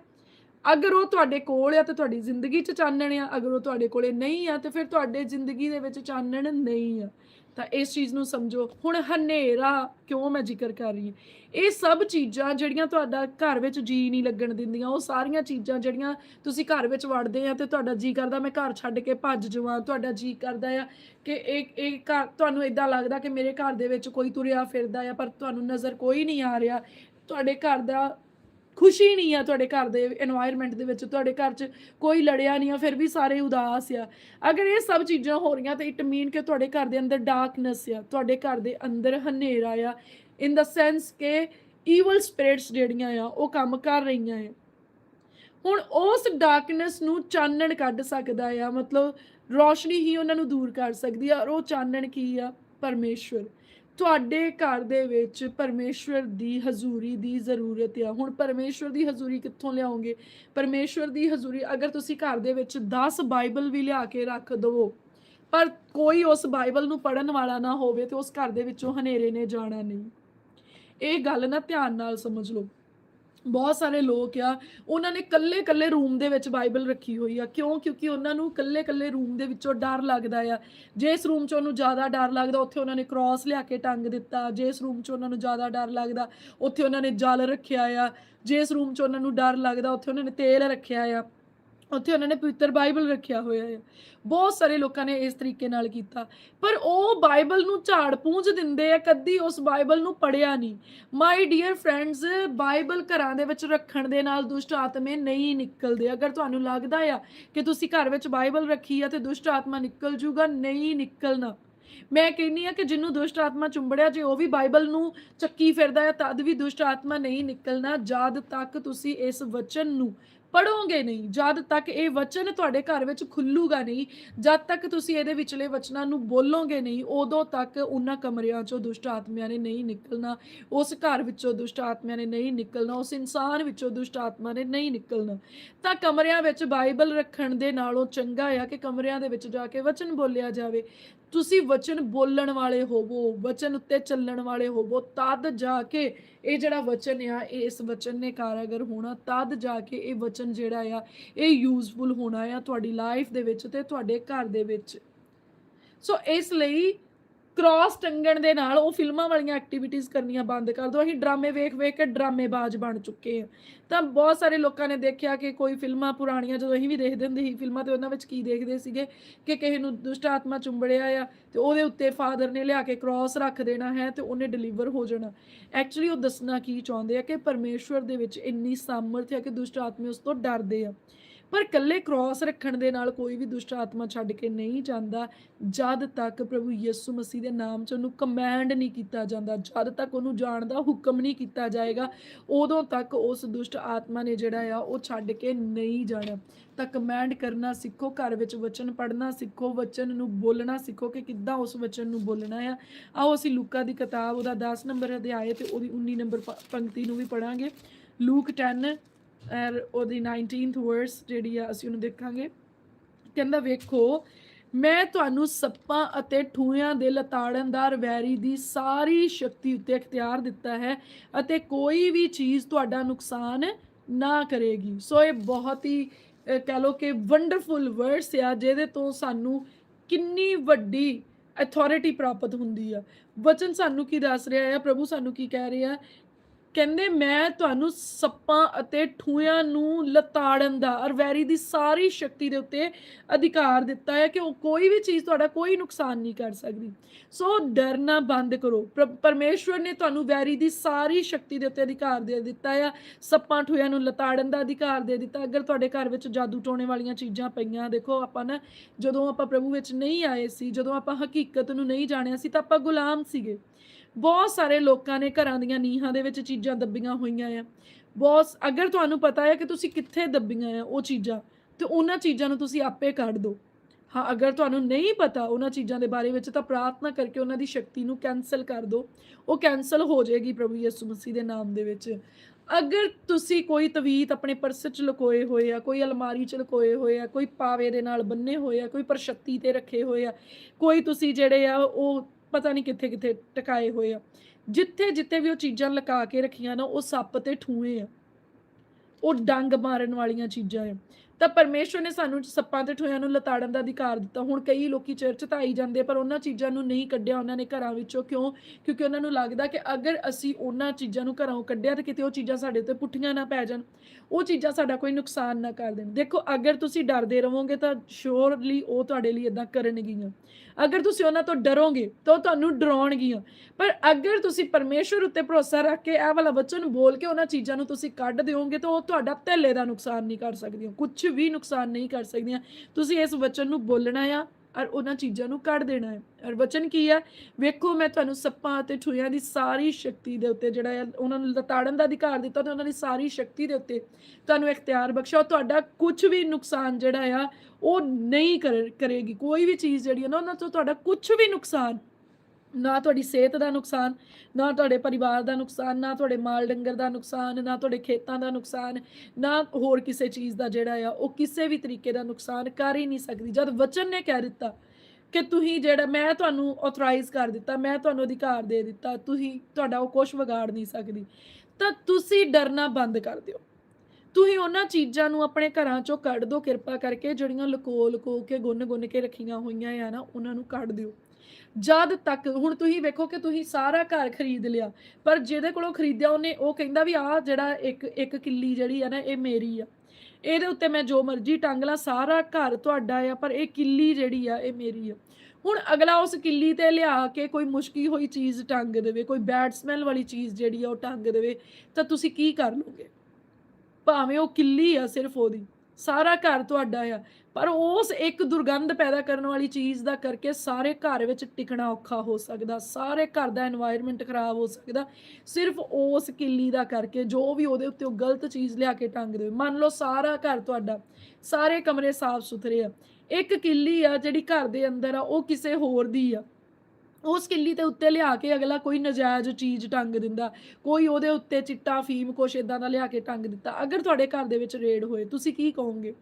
ਅਗਰ ਉਹ ਤੁਹਾਡੇ ਕੋਲ ਆ ਤਾਂ ਤੁਹਾਡੀ ਜ਼ਿੰਦਗੀ 'ਚ ਚਾਨਣ ਆ, ਅਗਰ ਉਹ ਤੁਹਾਡੇ ਕੋਲੇ ਨਹੀਂ ਆ ਤੇ ਫਿਰ ਤੁਹਾਡੇ ਜ਼ਿੰਦਗੀ ਦੇ ਵਿੱਚ ਚਾਨਣ ਨਹੀਂ ਆ। ਤਾਂ ਇਸ ਚੀਜ਼ ਨੂੰ ਸਮਝੋ। ਹੁਣ ਹਨੇਰਾ ਕਿਉਂ ਮੈਂ ਜ਼ਿਕਰ ਕਰ ਰਹੀ ਹਾਂ? ਇਹ ਸਭ ਚੀਜ਼ਾਂ ਜਿਹੜੀਆਂ ਤੁਹਾਡਾ ਘਰ ਵਿੱਚ ਜੀ ਨਹੀਂ ਲੱਗਣ ਦਿੰਦੀਆਂ, ਉਹ ਸਾਰੀਆਂ ਚੀਜ਼ਾਂ ਜਿਹੜੀਆਂ ਤੁਸੀਂ ਘਰ ਵਿੱਚ ਵੜਦੇ ਆ ਤੇ ਤੁਹਾਡਾ ਜੀ ਕਰਦਾ, ਮੈਂ ਘਰ ਛੱਡ ਕੇ ਭੱਜ ਜਾਵਾਂ, ਤੁਹਾਡਾ ਜੀ ਕਰਦਾ ਆ ਕਿ ਇਹ ਇਹ ਘਰ ਤੁਹਾਨੂੰ ਇਦਾਂ ਲੱਗਦਾ ਕਿ ਮੇਰੇ ਘਰ ਦੇ ਵਿੱਚ ਕੋਈ ਤੁਰਿਆ ਫਿਰਦਾ ਆ, ਪਰ ਤੁਹਾਨੂੰ ਨਜ਼ਰ ਕੋਈ ਨਹੀਂ ਆ ਰਿਹਾ। ਤੁਹਾਡੇ ਘਰ ਦਾ ਖੁਸ਼ੀ ਨਹੀਂ ਆ ਤੁਹਾਡੇ ਘਰ ਦੇ এনवायरमेंट ਦੇ ਵਿੱਚ, ਤੁਹਾਡੇ ਘਰ 'ਚ ਕੋਈ ਲੜਿਆ ਨਹੀਂ ਆ, ਫਿਰ ਵੀ ਸਾਰੇ ਉਦਾਸ ਆ। ਅਗਰ ਇਹ ਸਭ ਚੀਜ਼ਾਂ ਹੋ ਰਹੀਆਂ ਤਾਂ ਇਟ ਮੀਨ ਕਿ ਤੁਹਾਡੇ ਘਰ ਦੇ ਅੰਦਰ ਡਾਰਕਨੈਸ ਆ, ਤੁਹਾਡੇ ਘਰ ਦੇ ਅੰਦਰ ਹਨੇਰਾ ਆ। ਇਨ ਦਾ ਸੈਂਸ ਕਿ ਈਵਲ ਸਪਿਰਿਟਸ ਜਿਹੜੀਆਂ ਆ, ਉਹ ਕੰਮ ਕਰ ਰਹੀਆਂ ਆ। ਹੁਣ ਉਸ ਡਾਰਕਨੈਸ ਨੂੰ ਚਾਨਣ ਕੱਢ ਸਕਦਾ ਆ, ਮਤਲਬ ਰੋਸ਼ਨੀ ਹੀ ਉਹਨਾਂ ਨੂੰ ਦੂਰ ਕਰ ਸਕਦੀ ਆ, ਔਰ ਉਹ ਚਾਨਣ ਕੀ ਆ? ਪਰਮੇਸ਼ਵਰ। ਤੁਹਾਡੇ ਘਰ ਦੇ ਵਿੱਚ ਪਰਮੇਸ਼ਵਰ ਦੀ ਹਜ਼ੂਰੀ ਦੀ ਜ਼ਰੂਰਤ ਆ। ਹੁਣ ਪਰਮੇਸ਼ਵਰ ਦੀ ਹਜ਼ੂਰੀ ਕਿੱਥੋਂ ਲਿਆਓਗੇ? ਪਰਮੇਸ਼ਵਰ ਦੀ ਹਜ਼ੂਰੀ ਅਗਰ ਤੁਸੀਂ ਘਰ ਦੇ ਵਿੱਚ 10 ਬਾਈਬਲ ਵੀ ਲਿਆ ਕੇ ਰੱਖ ਦਵੋ, ਪਰ ਕੋਈ ਉਸ ਬਾਈਬਲ ਨੂੰ ਪੜਨ ਵਾਲਾ ਨਾ ਹੋਵੇ ਤੇ ਉਸ ਘਰ ਦੇ ਵਿੱਚੋਂ ਹਨੇਰੇ ਨੇ ਜਾਣਾ ਨਹੀਂ। ਇਹ ਗੱਲ ਨਾ ਧਿਆਨ ਨਾਲ ਸਮਝ ਲਓ। ਬਹੁਤ ਸਾਰੇ ਲੋਕ ਆ, ਉਹਨਾਂ ਨੇ ਕੱਲੇ ਕੱਲੇ ਰੂਮ ਦੇ ਵਿੱਚ ਬਾਈਬਲ ਰੱਖੀ ਹੋਈ ਆ। ਕਿਉਂ? ਕਿਉਂਕਿ ਉਹਨਾਂ ਨੂੰ ਕੱਲੇ ਕੱਲੇ ਰੂਮ ਦੇ ਵਿੱਚੋਂ ਡਰ ਲੱਗਦਾ ਆ। ਜਿਸ ਰੂਮ 'ਚ ਉਹਨੂੰ ਜ਼ਿਆਦਾ ਡਰ ਲੱਗਦਾ, ਉੱਥੇ ਉਹਨਾਂ ਨੇ ਕ੍ਰਾਸ ਲਿਆ ਕੇ ਟੰਗ ਦਿੱਤਾ। ਜਿਸ ਰੂਮ 'ਚ ਉਹਨਾਂ ਨੂੰ ਜ਼ਿਆਦਾ ਡਰ ਲੱਗਦਾ, ਉੱਥੇ ਉਹਨਾਂ ਨੇ ਜਲ ਰੱਖਿਆ ਆ। ਜਿਸ ਰੂਮ 'ਚ ਉਹਨਾਂ ਨੂੰ ਡਰ ਲੱਗਦਾ, ਉੱਥੇ ਉਹਨਾਂ ਨੇ ਤੇਲ ਰੱਖਿਆ ਆ। ਉੱਥੇ ਉਹਨਾਂ ਨੇ ਪਵਿੱਤਰ ਬਾਈਬਲ ਰੱਖਿਆ ਹੋਇਆ ਹੈ ਬਹੁਤ ਸਾਰੇ ਲੋਕਾਂ ਨੇ ਇਸ ਤਰੀਕੇ ਨਾਲ ਕੀਤਾ। ਪਰ ਉਹ ਬਾਈਬਲ ਨੂੰ ਝਾੜ ਪੂੰਝ ਦਿੰਦੇ ਆ, ਕਦੀ ਉਸ ਬਾਈਬਲ ਨੂੰ ਪੜਿਆ ਨਹੀਂ। ਮਾਈ ਡੀਅਰ ਫਰੈਂਡਸ ਬਾਈਬਲ ਘਰਾਂ ਦੇ ਵਿੱਚ ਰੱਖਣ ਦੇ ਨਾਲ ਦੁਸ਼ਟ ਆਤਮੇ ਨਹੀਂ ਨਿਕਲਦੇ। ਅਗਰ ਤੁਹਾਨੂੰ ਲੱਗਦਾ ਆ ਕਿ ਤੁਸੀਂ ਘਰ ਵਿੱਚ ਬਾਈਬਲ ਰੱਖੀ ਆ ਤੇ ਦੁਸ਼ਟ ਆਤਮਾ ਨਿਕਲ ਜੂਗਾ, ਨਹੀਂ ਨਿਕਲਣਾ। ਮੈਂ ਕਹਿੰਨੀ ਆ ਕਿ ਜਿਹਨੂੰ ਦੁਸ਼ਟ ਆਤਮਾ ਚੁੰਬੜਿਆ, ਜੇ ਉਹ ਵੀ ਬਾਈਬਲ ਨੂੰ ਚੱਕੀ ਫਿਰਦਾ ਹੈ ਤਦ ਵੀ ਦੁਸ਼ਟ ਆਤਮਾ ਨਹੀਂ ਨਿਕਲਣਾ। ਜਦ ਤੱਕ ਤੁਸੀਂ ਇਸ ਵਚਨ ਨੂੰ ਪੜੋਗੇ ਨਹੀਂ, ਜਦ ਤੱਕ ਇਹ ਵਚਨ ਤੁਹਾਡੇ ਘਰ ਵਿੱਚ ਖੁੱਲੂਗਾ ਨਹੀਂ, ਜਦ ਤੱਕ ਤੁਸੀਂ ਇਹਦੇ ਵਿਚਲੇ ਵਚਨਾਂ ਨੂੰ ਬੋਲੋਗੇ ਨਹੀਂ, ਉਦੋਂ ਤੱਕ ਉਹਨਾਂ ਕਮਰਿਆਂ ਚੋਂ ਦੁਸ਼ਟ ਆਤਮਿਆਂ ਨੇ ਨਹੀਂ ਨਿਕਲਣਾ, ਉਸ ਘਰ ਵਿੱਚੋਂ ਦੁਸ਼ਟ ਆਤਮਿਆਂ ਨੇ ਨਹੀਂ ਨਿਕਲਣਾ, ਉਸ ਇਨਸਾਨ ਵਿੱਚੋਂ ਦੁਸ਼ਟ ਆਤਮਾ ਨੇ ਨਹੀਂ ਨਿਕਲਣਾ। ਤਾਂ ਕਮਰਿਆਂ ਵਿੱਚ ਬਾਈਬਲ ਰੱਖਣ ਦੇ ਨਾਲੋਂ ਚੰਗਾ ਆ ਕਿ ਕਮਰਿਆਂ ਦੇ ਵਿੱਚ ਜਾ ਕੇ ਵਚਨ ਬੋਲਿਆ ਜਾਵੇ। ਤੁਸੀਂ ਵਚਨ ਬੋਲਣ ਵਾਲੇ ਹੋਵੋ, ਵਚਨ ਉੱਤੇ ਚੱਲਣ ਵਾਲੇ ਹੋਵੋ, ਤਦ ਜਾ ਕੇ ਇਹ ਜਿਹੜਾ ਵਚਨ ਆ, ਇਹ ਇਸ ਵਚਨ ਨੇ ਕਾਰਾਗਰ ਹੋਣਾ, ਤਦ ਜਾ ਕੇ ਇਹ ਵਚਨ ਜਿਹੜਾ ਆ, ਇਹ ਯੂਜ਼ਫੁਲ ਹੋਣਾ ਆ ਤੁਹਾਡੀ ਲਾਈਫ ਦੇ ਵਿੱਚ ਤੇ ਤੁਹਾਡੇ ਘਰ ਦੇ ਵਿੱਚ। ਸੋ ਇਸ ਲਈ ਕ੍ਰਾਸ ਟੰਗਣ ਦੇ ਨਾਲ ਉਹ ਫਿਲਮਾਂ ਵਾਲੀਆਂ ਐਕਟੀਵਿਟੀਜ਼ ਕਰਨੀਆਂ ਬੰਦ ਕਰ ਦਿਓ ਅਸੀਂ ਡਰਾਮੇ ਵੇਖ ਵੇਖ ਕੇ ਡਰਾਮੇਬਾਜ਼ ਬਣ ਚੁੱਕੇ ਆ ਤਾਂ ਬਹੁਤ ਸਾਰੇ ਲੋਕਾਂ ਨੇ ਦੇਖਿਆ ਕਿ ਕੋਈ ਫਿਲਮਾਂ ਪੁਰਾਣੀਆਂ ਜਦੋਂ ਅਸੀਂ ਵੀ ਦੇਖਦੇ ਹੁੰਦੇ ਸੀ, ਫਿਲਮਾਂ ਤੇ ਉਹਨਾਂ ਵਿੱਚ ਕੀ ਦੇਖਦੇ ਸੀਗੇ? ਕਿ ਕਿਸੇ ਨੂੰ ਦੁਸ਼ਟ ਆਤਮਾ ਚੁੰਬੜਿਆ ਆ ਤੇ ਉਹਦੇ ਉੱਤੇ ਫਾਦਰ ਨੇ ਲਿਆ ਕੇ ਕ੍ਰਾਸ ਰੱਖ ਦੇਣਾ ਹੈ ਤੇ ਉਹਨੇ ਡਿਲੀਵਰ ਹੋ ਜਾਣਾ। ਐਕਚੁਅਲੀ ਉਹ ਦੱਸਣਾ ਕੀ ਚਾਹੁੰਦੇ ਆ ਕਿ ਪਰਮੇਸ਼ਵਰ ਦੇ ਵਿੱਚ ਇੰਨੀ ਸਾਮਰਥ ਹੈ ਕਿ ਦੁਸ਼ਟ ਆਤਮੇ ਉਸ ਤੋਂ ਡਰਦੇ ਆ। ਪਰ ਕੱਲੇ ਕ੍ਰਾਸ ਰੱਖਣ ਦੇ ਨਾਲ ਕੋਈ ਵੀ ਦੁਸ਼ਟ ਆਤਮਾ ਛੱਡ ਕੇ ਨਹੀਂ ਜਾਂਦਾ, ਜਦ ਤੱਕ ਪ੍ਰਭੂ ਯਿਸੂ ਮਸੀਹ ਦੇ ਨਾਮ 'ਚ ਉਹਨੂੰ ਕਮਾਂਡ ਨਹੀਂ ਕੀਤਾ ਜਾਂਦਾ, ਜਦ ਤੱਕ ਉਹਨੂੰ ਜਾਣ ਦਾ ਹੁਕਮ ਨਹੀਂ ਕੀਤਾ ਜਾਏਗਾ, ਉਦੋਂ ਤੱਕ ਉਸ ਦੁਸ਼ਟ ਆਤਮਾ ਨੇ ਜਿਹੜਾ ਆ ਉਹ ਛੱਡ ਕੇ ਨਹੀਂ ਜਾਣਾ। ਤਾਂ ਕਮਾਂਡ ਕਰਨਾ ਸਿੱਖੋ, ਘਰ ਵਿੱਚ ਵਚਨ ਪੜ੍ਹਨਾ ਸਿੱਖੋ, ਵਚਨ ਨੂੰ ਬੋਲਣਾ ਸਿੱਖੋ ਕਿ ਕਿੱਦਾਂ ਉਸ ਵਚਨ ਨੂੰ ਬੋਲਣਾ ਆ। ਆਓ ਅਸੀਂ ਲੂਕਾ ਦੀ ਕਿਤਾਬ, ਉਹਦਾ 10 ਨੰਬਰ ਅਧਿਆਇ ਤੇ ਉਹਦੀ 19 ਨੰਬਰ ਪ- ਪੰਕਤੀ ਨੂੰ ਵੀ ਪੜਾਂਗੇ ਲੂਕ 10 ਉਹਦੀ 19th ਵਰਸ ਜਿਹੜੀ ਆ ਅਸੀਂ ਉਹਨੂੰ ਦੇਖਾਂਗੇ। ਕਹਿੰਦਾ ਵੇਖੋ ਮੈਂ ਤੁਹਾਨੂੰ ਸੱਪਾਂ ਅਤੇ ਠੂਆਂ ਦੇ ਲਤਾੜਨਦਾਰ ਵੈਰੀ ਦੀ ਸਾਰੀ ਸ਼ਕਤੀ ਉੱਤੇ ਇਖਤਿਆਰ ਦਿੱਤਾ ਹੈ ਅਤੇ ਕੋਈ ਵੀ ਚੀਜ਼ ਤੁਹਾਡਾ ਨੁਕਸਾਨ ਨਾ ਕਰੇਗੀ। ਸੋ ਇਹ ਬਹੁਤ ਹੀ ਅਹ, ਕਹਿ ਲੋ ਕਿ ਵੰਡਰਫੁਲ ਵਰਡਸ ਆ ਜਿਹਦੇ ਤੋਂ ਸਾਨੂੰ ਕਿੰਨੀ ਵੱਡੀ ਅਥਾਰਟੀ ਪ੍ਰਾਪਤ ਹੁੰਦੀ ਆ। ਵਚਨ ਸਾਨੂੰ ਕੀ ਦੱਸ ਰਿਹਾ ਆ? ਪ੍ਰਭੂ ਸਾਨੂੰ ਕੀ ਕਹਿ ਰਿਹਾ? ਕਹਿੰਦੇ ਮੈਂ ਤੁਹਾਨੂੰ ਸੱਪਾਂ ਅਤੇ ਠੂਆਂ ਨੂੰ ਲਤਾੜਨ ਦਾ ਔਰ ਵੈਰੀ ਦੀ ਸਾਰੀ ਸ਼ਕਤੀ ਦੇ ਉੱਤੇ ਅਧਿਕਾਰ ਦਿੱਤਾ ਹੈ ਕਿ ਉਹ ਕੋਈ ਵੀ ਚੀਜ਼ ਤੁਹਾਡਾ ਕੋਈ ਨੁਕਸਾਨ ਨਹੀਂ ਕਰ ਸਕਦੀ। ਸੋ ਡਰਨਾ ਬੰਦ ਕਰੋ। ਪ੍ਰ- ਪਰਮੇਸ਼ਵਰ ਨੇ ਤੁਹਾਨੂੰ ਵੈਰੀ ਦੀ ਸਾਰੀ ਸ਼ਕਤੀ ਦੇ ਉੱਤੇ ਅਧਿਕਾਰ ਦੇ ਦਿੱਤਾ ਆ। ਸੱਪਾਂ, ਠੂਆਂ ਨੂੰ ਲਤਾੜਨ ਦਾ ਅਧਿਕਾਰ ਦੇ ਦਿੱਤਾ। ਅਗਰ ਤੁਹਾਡੇ ਘਰ ਵਿੱਚ ਜਾਦੂ ਟੋਣੇ ਵਾਲੀਆਂ ਚੀਜ਼ਾਂ ਪਈਆਂ, ਦੇਖੋ ਆਪਾਂ ਨਾ, ਜਦੋਂ ਆਪਾਂ ਪ੍ਰਭੂ ਵਿੱਚ ਨਹੀਂ ਆਏ ਸੀ, ਜਦੋਂ ਆਪਾਂ ਹਕੀਕਤ ਨੂੰ ਨਹੀਂ ਜਾਣਿਆ ਸੀ, ਤਾਂ ਆਪਾਂ ਗੁਲਾਮ ਸੀਗੇ। ਬਹੁਤ ਸਾਰੇ ਲੋਕਾਂ ਨੇ ਘਰਾਂ ਦੀਆਂ ਨੀਹਾਂ ਦੇ ਵਿੱਚ ਚੀਜ਼ਾਂ ਦੱਬੀਆਂ ਹੋਈਆਂ ਆ। ਬਹੁਤ, ਅਗਰ ਤੁਹਾਨੂੰ ਪਤਾ ਹੈ ਕਿ ਤੁਸੀਂ ਕਿੱਥੇ ਦੱਬੀਆਂ ਆ ਉਹ ਚੀਜ਼ਾਂ, ਤੇ ਉਹਨਾਂ ਚੀਜ਼ਾਂ ਨੂੰ ਤੁਸੀਂ ਆਪੇ ਕੱਢ ਦਿਓ। ਹਾਂ, ਅਗਰ ਤੁਹਾਨੂੰ ਨਹੀਂ ਪਤਾ ਉਹਨਾਂ ਚੀਜ਼ਾਂ ਦੇ ਬਾਰੇ ਵਿੱਚ ਤਾਂ ਪ੍ਰਾਰਥਨਾ ਕਰਕੇ ਉਹਨਾਂ ਦੀ ਸ਼ਕਤੀ ਨੂੰ ਕੈਨਸਲ ਕਰ ਦਿਓ। ਉਹ ਕੈਨਸਲ ਹੋ ਜਾਏਗੀ ਪ੍ਰਭੂ ਯਿਸੂ ਮਸੀਹ ਦੇ ਨਾਮ ਦੇ ਵਿੱਚ। ਅਗਰ ਤੁਸੀਂ ਕੋਈ ਤਵੀਤ ਆਪਣੇ ਪਰਸ 'ਚ ਲੁਕੋਏ ਹੋਏ ਆ, ਕੋਈ ਅਲਮਾਰੀ 'ਚ ਲੁਕੋਏ ਹੋਏ ਆ, ਕੋਈ ਪਾਵੇ ਦੇ ਨਾਲ ਬੰਨੇ ਹੋਏ ਆ, ਕੋਈ ਪਰਛੱਤੀ ਤੇ ਰੱਖੇ ਹੋਏ ਆ, ਕੋਈ ਤੁਸੀਂ ਜਿਹੜੇ ਆ ਉਹ ਪਤਾ ਨਹੀਂ ਕਿੱਥੇ ਕਿੱਥੇ ਟਿਕਾਏ ਹੋਏ ਆ। ਜਿੱਥੇ ਜਿੱਥੇ ਵੀ ਉਹ ਚੀਜ਼ਾਂ ਲੁਕਾ ਕੇ ਰੱਖੀਆਂ ਨਾ, ਉਹ ਸੱਪ ਤੇ ਠੂਏ ਆ। ਉਹ ਡੰਗ ਮਾਰਨ ਵਾਲੀਆਂ ਚੀਜ਼ਾਂ ਆ। ਤਾਂ ਪਰਮੇਸ਼ਵਰ ਨੇ ਸਾਨੂੰ ਸੱਪਾਂ ਤੇ ਠੋਇਆਂ ਨੂੰ ਲਤਾੜਨ ਦਾ ਅਧਿਕਾਰ ਦਿੱਤਾ। ਹੁਣ ਕਈ ਲੋਕੀ ਚਰਚ ਤਾਂ ਆਈ ਜਾਂਦੇ ਪਰ ਉਹਨਾਂ ਚੀਜ਼ਾਂ ਨੂੰ ਨਹੀਂ ਕੱਢਿਆ ਉਹਨਾਂ ਨੇ ਘਰਾਂ ਵਿੱਚੋਂ। ਕਿਉਂ? ਕਿਉਂਕਿ ਉਹਨਾਂ ਨੂੰ ਲੱਗਦਾ ਕਿ ਅਗਰ ਅਸੀਂ ਉਹਨਾਂ ਚੀਜ਼ਾਂ ਨੂੰ ਘਰਾਂ ਕੱਢਿਆ, ਤਾਂ ਕਿਤੇ ਉਹ ਚੀਜ਼ਾਂ ਸਾਡੇ ਉੱਤੇ ਪੁੱਠੀਆਂ ਨਾ ਪੈ ਜਾਣ। ਉਹ ਚੀਜ਼ਾਂ ਸਾਡਾ ਕੋਈ ਨੁਕਸਾਨ ਨਾ ਕਰ ਦੇਣ। ਦੇਖੋ, ਅਗਰ ਤੁਸੀਂ ਡਰਦੇ ਰਹੋਗੇ, ਤਾਂ ਸ਼ੋਰਲੀ ਉਹ ਤੁਹਾਡੇ ਲਈ ਇਦਾਂ ਕਰਨਗੀਆਂ। ਅਗਰ ਤੁਸੀਂ ਉਹਨਾਂ ਤੋਂ ਡਰੋਗੇ ਤਾਂ ਉਹ ਤੁਹਾਨੂੰ ਡਰਾਉਣਗੀਆਂ। ਪਰ ਅਗਰ ਤੁਸੀਂ ਪਰਮੇਸ਼ਵਰ ਉੱਤੇ ਭਰੋਸਾ ਰੱਖ ਕੇ ਇਹ ਵਾਲਾ ਵਚਨ ਬੋਲ ਕੇ ਉਹਨਾਂ ਚੀਜ਼ਾਂ ਨੂੰ ਤੁਸੀਂ ਕੱਢ ਦਿਓਗੇ ਤਾਂ ਉਹ ਤੁਹਾਡਾ ਧੇਲੇ ਦਾ ਨੁਕਸਾਨ ਨਹੀਂ ਕਰ ਸਕਦੀਆਂ। ਕੁਝ ਵੀ ਨੁਕਸਾਨ ਨਹੀਂ ਕਰ ਸਕਦੀਆਂ। ਤੁਸੀਂ ਇਸ ਵਚਨ ਨੂੰ ਬੋਲਣਾ ਆ। ਔਰ ਉਹਨਾਂ ਚੀਜ਼ਾਂ ਨੂੰ ਕੱਢ ਦੇਣਾ ਹੈ। ਔਰ ਵਚਨ ਕੀ ਹੈ? ਵੇਖੋ, ਮੈਂ ਤੁਹਾਨੂੰ ਸੱਪਾਂ ਅਤੇ ਠੂਆਂ ਦੀ ਸਾਰੀ ਸ਼ਕਤੀ ਦੇ ਉੱਤੇ ਜਿਹੜਾ ਹੈ, ਉਹਨਾਂ ਨੂੰ ਲਤਾੜਨ ਦਾ ਅਧਿਕਾਰ ਦਿੱਤਾ ਤੇ ਉਹਨਾਂ ਦੀ ਸਾਰੀ ਸ਼ਕਤੀ ਦੇ ਉੱਤੇ ਤੁਹਾਨੂੰ ਇਖਤਿਆਰ ਬਖਸ਼ਾ ਔਰ ਤੁਹਾਡਾ ਕੁਝ ਵੀ ਨੁਕਸਾਨ ਜਿਹੜਾ ਆ, ਉਹ ਨਹੀਂ ਕਰ- ਕਰੇਗੀ। ਕੋਈ ਵੀ ਚੀਜ਼ ਜਿਹੜੀ ਹੈ ਨਾ, ਉਹਨਾਂ ਤੋਂ ਤੁਹਾਡਾ ਕੁਝ ਵੀ ਨੁਕਸਾਨ ਨਾ ਤੁਹਾਡੀ ਸਿਹਤ ਦਾ ਨੁਕਸਾਨ, ਨਾ ਤੁਹਾਡੇ ਪਰਿਵਾਰ ਦਾ ਨੁਕਸਾਨ, ਨਾ ਤੁਹਾਡੇ ਮਾਲ ਡੰਗਰ ਦਾ ਨੁਕਸਾਨ, ਨਾ ਤੁਹਾਡੇ ਖੇਤਾਂ ਦਾ ਨੁਕਸਾਨ, ਨਾ ਹੋਰ ਕਿਸੇ ਚੀਜ਼ ਦਾ ਜਿਹੜਾ ਆ, ਉਹ ਕਿਸੇ ਵੀ ਤਰੀਕੇ ਦਾ ਨੁਕਸਾਨ ਕਰ ਹੀ ਨਹੀਂ ਸਕਦੀ। ਜਦ ਵਚਨ ਨੇ ਕਹਿ ਦਿੱਤਾ ਕਿ ਤੁਸੀਂ ਜਿਹੜਾ, ਮੈਂ ਤੁਹਾਨੂੰ ਆਥੋਰਾਈਜ਼ ਕਰ ਦਿੱਤਾ, ਮੈਂ ਤੁਹਾਨੂੰ ਅਧਿਕਾਰ ਦੇ ਦਿੱਤਾ, ਤੁਸੀਂ, ਤੁਹਾਡਾ ਉਹ ਕੁਝ ਵਿਗਾੜ ਨਹੀਂ ਸਕਦੀ, ਤਾਂ ਤੁਸੀਂ ਡਰਨਾ ਬੰਦ ਕਰ ਦਿਓ। ਤੁਸੀਂ ਉਹਨਾਂ ਚੀਜ਼ਾਂ ਨੂੰ ਆਪਣੇ ਘਰਾਂ ਚੋਂ ਕੱਢ ਦਿਓ, ਕਿਰਪਾ ਕਰਕੇ ਜਿਹੜੀਆਂ ਲਕੋ ਲਕੋ ਕੇ ਗੁੰਨ ਗੁੰਨ ਕੇ ਰੱਖੀਆਂ ਹੋਈਆਂ ਆ ਨਾ, ਉਹਨਾਂ ਨੂੰ ਕੱਢ ਦਿਓ। ਜਦ ਤੱਕ, ਹੁਣ ਤੁਸੀਂ ਵੇਖੋ ਕਿ ਤੁਸੀਂ ਸਾਰਾ ਘਰ ਖਰੀਦ ਲਿਆ, ਪਰ ਜਿਹਦੇ ਕੋਲੋਂ ਖਰੀਦਿਆ ਉਹਨੇ, ਉਹ ਕਹਿੰਦਾ ਵੀ ਆਹ ਜਿਹੜਾ ਇੱਕ ਇੱਕ ਕਿੱਲੀ ਜਿਹੜੀ ਆ ਨਾ, ਇਹ ਮੇਰੀ ਆ। ਇਹਦੇ ਉੱਤੇ ਮੈਂ ਜੋ ਮਰਜ਼ੀ ਟੰਗ ਲਾਂ, ਸਾਰਾ ਘਰ ਤੁਹਾਡਾ ਆ, ਪਰ ਇਹ ਕਿੱਲੀ ਜਿਹੜੀ ਆ, ਇਹ ਮੇਰੀ ਆ। ਹੁਣ ਅਗਲਾ ਉਸ ਕਿੱਲੀ ਤੇ ਲਿਆ ਕੇ ਕੋਈ ਮੁਸ਼ਕੀ ਹੋਈ ਚੀਜ਼ ਟੰਗ ਦੇਵੇ, ਕੋਈ ਬੈਡ ਸਮੈਲ ਵਾਲੀ ਚੀਜ਼ ਜਿਹੜੀ ਆ ਉਹ ਟੰਗ ਦੇਵੇ, ਤਾਂ ਤੁਸੀਂ ਕੀ ਕਰ ਲੋਗੇ ਭਾਵੇਂ ਉਹ ਕਿੱਲੀ ਆ ਸਿਰਫ ਉਹਦੀ, ਸਾਰਾ ਘਰ ਤੁਹਾਡਾ ਆ ਪਰ ਉਸ ਇੱਕ ਦੁਰਗੰਧ ਪੈਦਾ ਕਰਨ ਵਾਲੀ ਚੀਜ਼ ਦਾ ਕਰਕੇ ਸਾਰੇ ਘਰ ਵਿੱਚ ਟਿਕਣਾ ਔਖਾ ਹੋ ਸਕਦਾ, ਸਾਰੇ ਘਰ ਦਾ এনवायरमेंट ਖਰਾਬ ਹੋ ਸਕਦਾ। ਸਿਰਫ ਉਸ ਕਿੱਲੀ ਦਾ ਕਰਕੇ ਜੋ ਵੀ ਉਹਦੇ ਉੱਤੇ ਉਹ ਗਲਤ ਚੀਜ਼ ਲਿਆ ਕੇ ਟੰਗ ਦੇਵੇ। ਮੰਨ ਲਓ ਸਾਰਾ ਘਰ ਤੁਹਾਡਾ, ਸਾਰੇ ਕਮਰੇ ਸਾਫ਼ ਸੁਥਰੇ ਆ। ਇੱਕ ਕਿੱਲੀ ਆ ਜਿਹੜੀ ਘਰ ਦੇ ਅੰਦਰ ਆ, ਉਹ ਕਿਸੇ ਹੋਰ ਦੀ ਆ। ਉਸ ਕਿੱਲੀ ਤੇ ਉੱਤੇ ਲਿਆ ਕੇ ਅਗਲਾ ਕੋਈ ਨਜਾਇਜ਼ ਚੀਜ਼ ਟੰਗ ਦਿੰਦਾ, ਕੋਈ ਉਹਦੇ ਉੱਤੇ ਚਿੱਟਾ ਫੀਮ ਕੁਛ ਇਦਾਂ ਦਾ ਲਿਆ ਕੇ ਟੰਗ ਦਿੱਤਾ। ਅਗਰ ਤੁਹਾਡੇ ਘਰ ਦੇ ਵਿੱਚ ਰੇਡ ਹੋਏ, ਤੁਸੀਂ ਕੀ ਕਹੋਗੇ?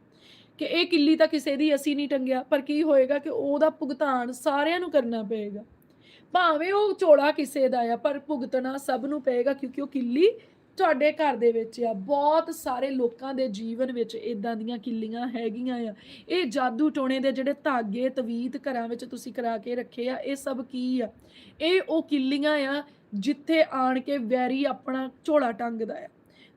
ਕਿ ਇਹ ਕਿੱਲੀ ਤਾਂ ਕਿਸੇ ਦੀ ਅਸੀਂ ਨਹੀਂ ਟੰਗਿਆ, ਪਰ ਕੀ ਹੋਏਗਾ ਕਿ ਉਹਦਾ ਭੁਗਤਾਨ ਸਾਰਿਆਂ ਨੂੰ ਕਰਨਾ ਪਏਗਾ। ਭਾਵੇਂ ਉਹ ਝੋਲਾ ਕਿਸੇ ਦਾ ਆ, ਪਰ ਭੁਗਤਣਾ ਸਭ ਨੂੰ ਪਏਗਾ ਕਿਉਂਕਿ ਉਹ ਕਿੱਲੀ ਤੁਹਾਡੇ ਘਰ ਦੇ ਵਿੱਚ ਆ। ਬਹੁਤ ਸਾਰੇ ਲੋਕਾਂ ਦੇ ਜੀਵਨ ਵਿੱਚ ਇਦਾਂ ਦੀਆਂ ਕਿੱਲੀਆਂ ਹੈਗੀਆਂ ਆ। ਇਹ ਜਾਦੂ ਟੋਣੇ ਦੇ ਜਿਹੜੇ ਧਾਗੇ, ਤਵੀਤ ਘਰਾਂ ਵਿੱਚ ਤੁਸੀਂ ਕਰਾ ਕੇ ਰੱਖੇ ਆ, ਇਹ ਸਭ ਕੀ ਆ? ਇਹ ਉਹ ਕਿੱਲੀਆਂ ਆ ਜਿੱਥੇ ਆਣ ਕੇ ਵੈਰੀ ਆਪਣਾ ਝੋਲਾ ਟੰਗਦਾ ਆ,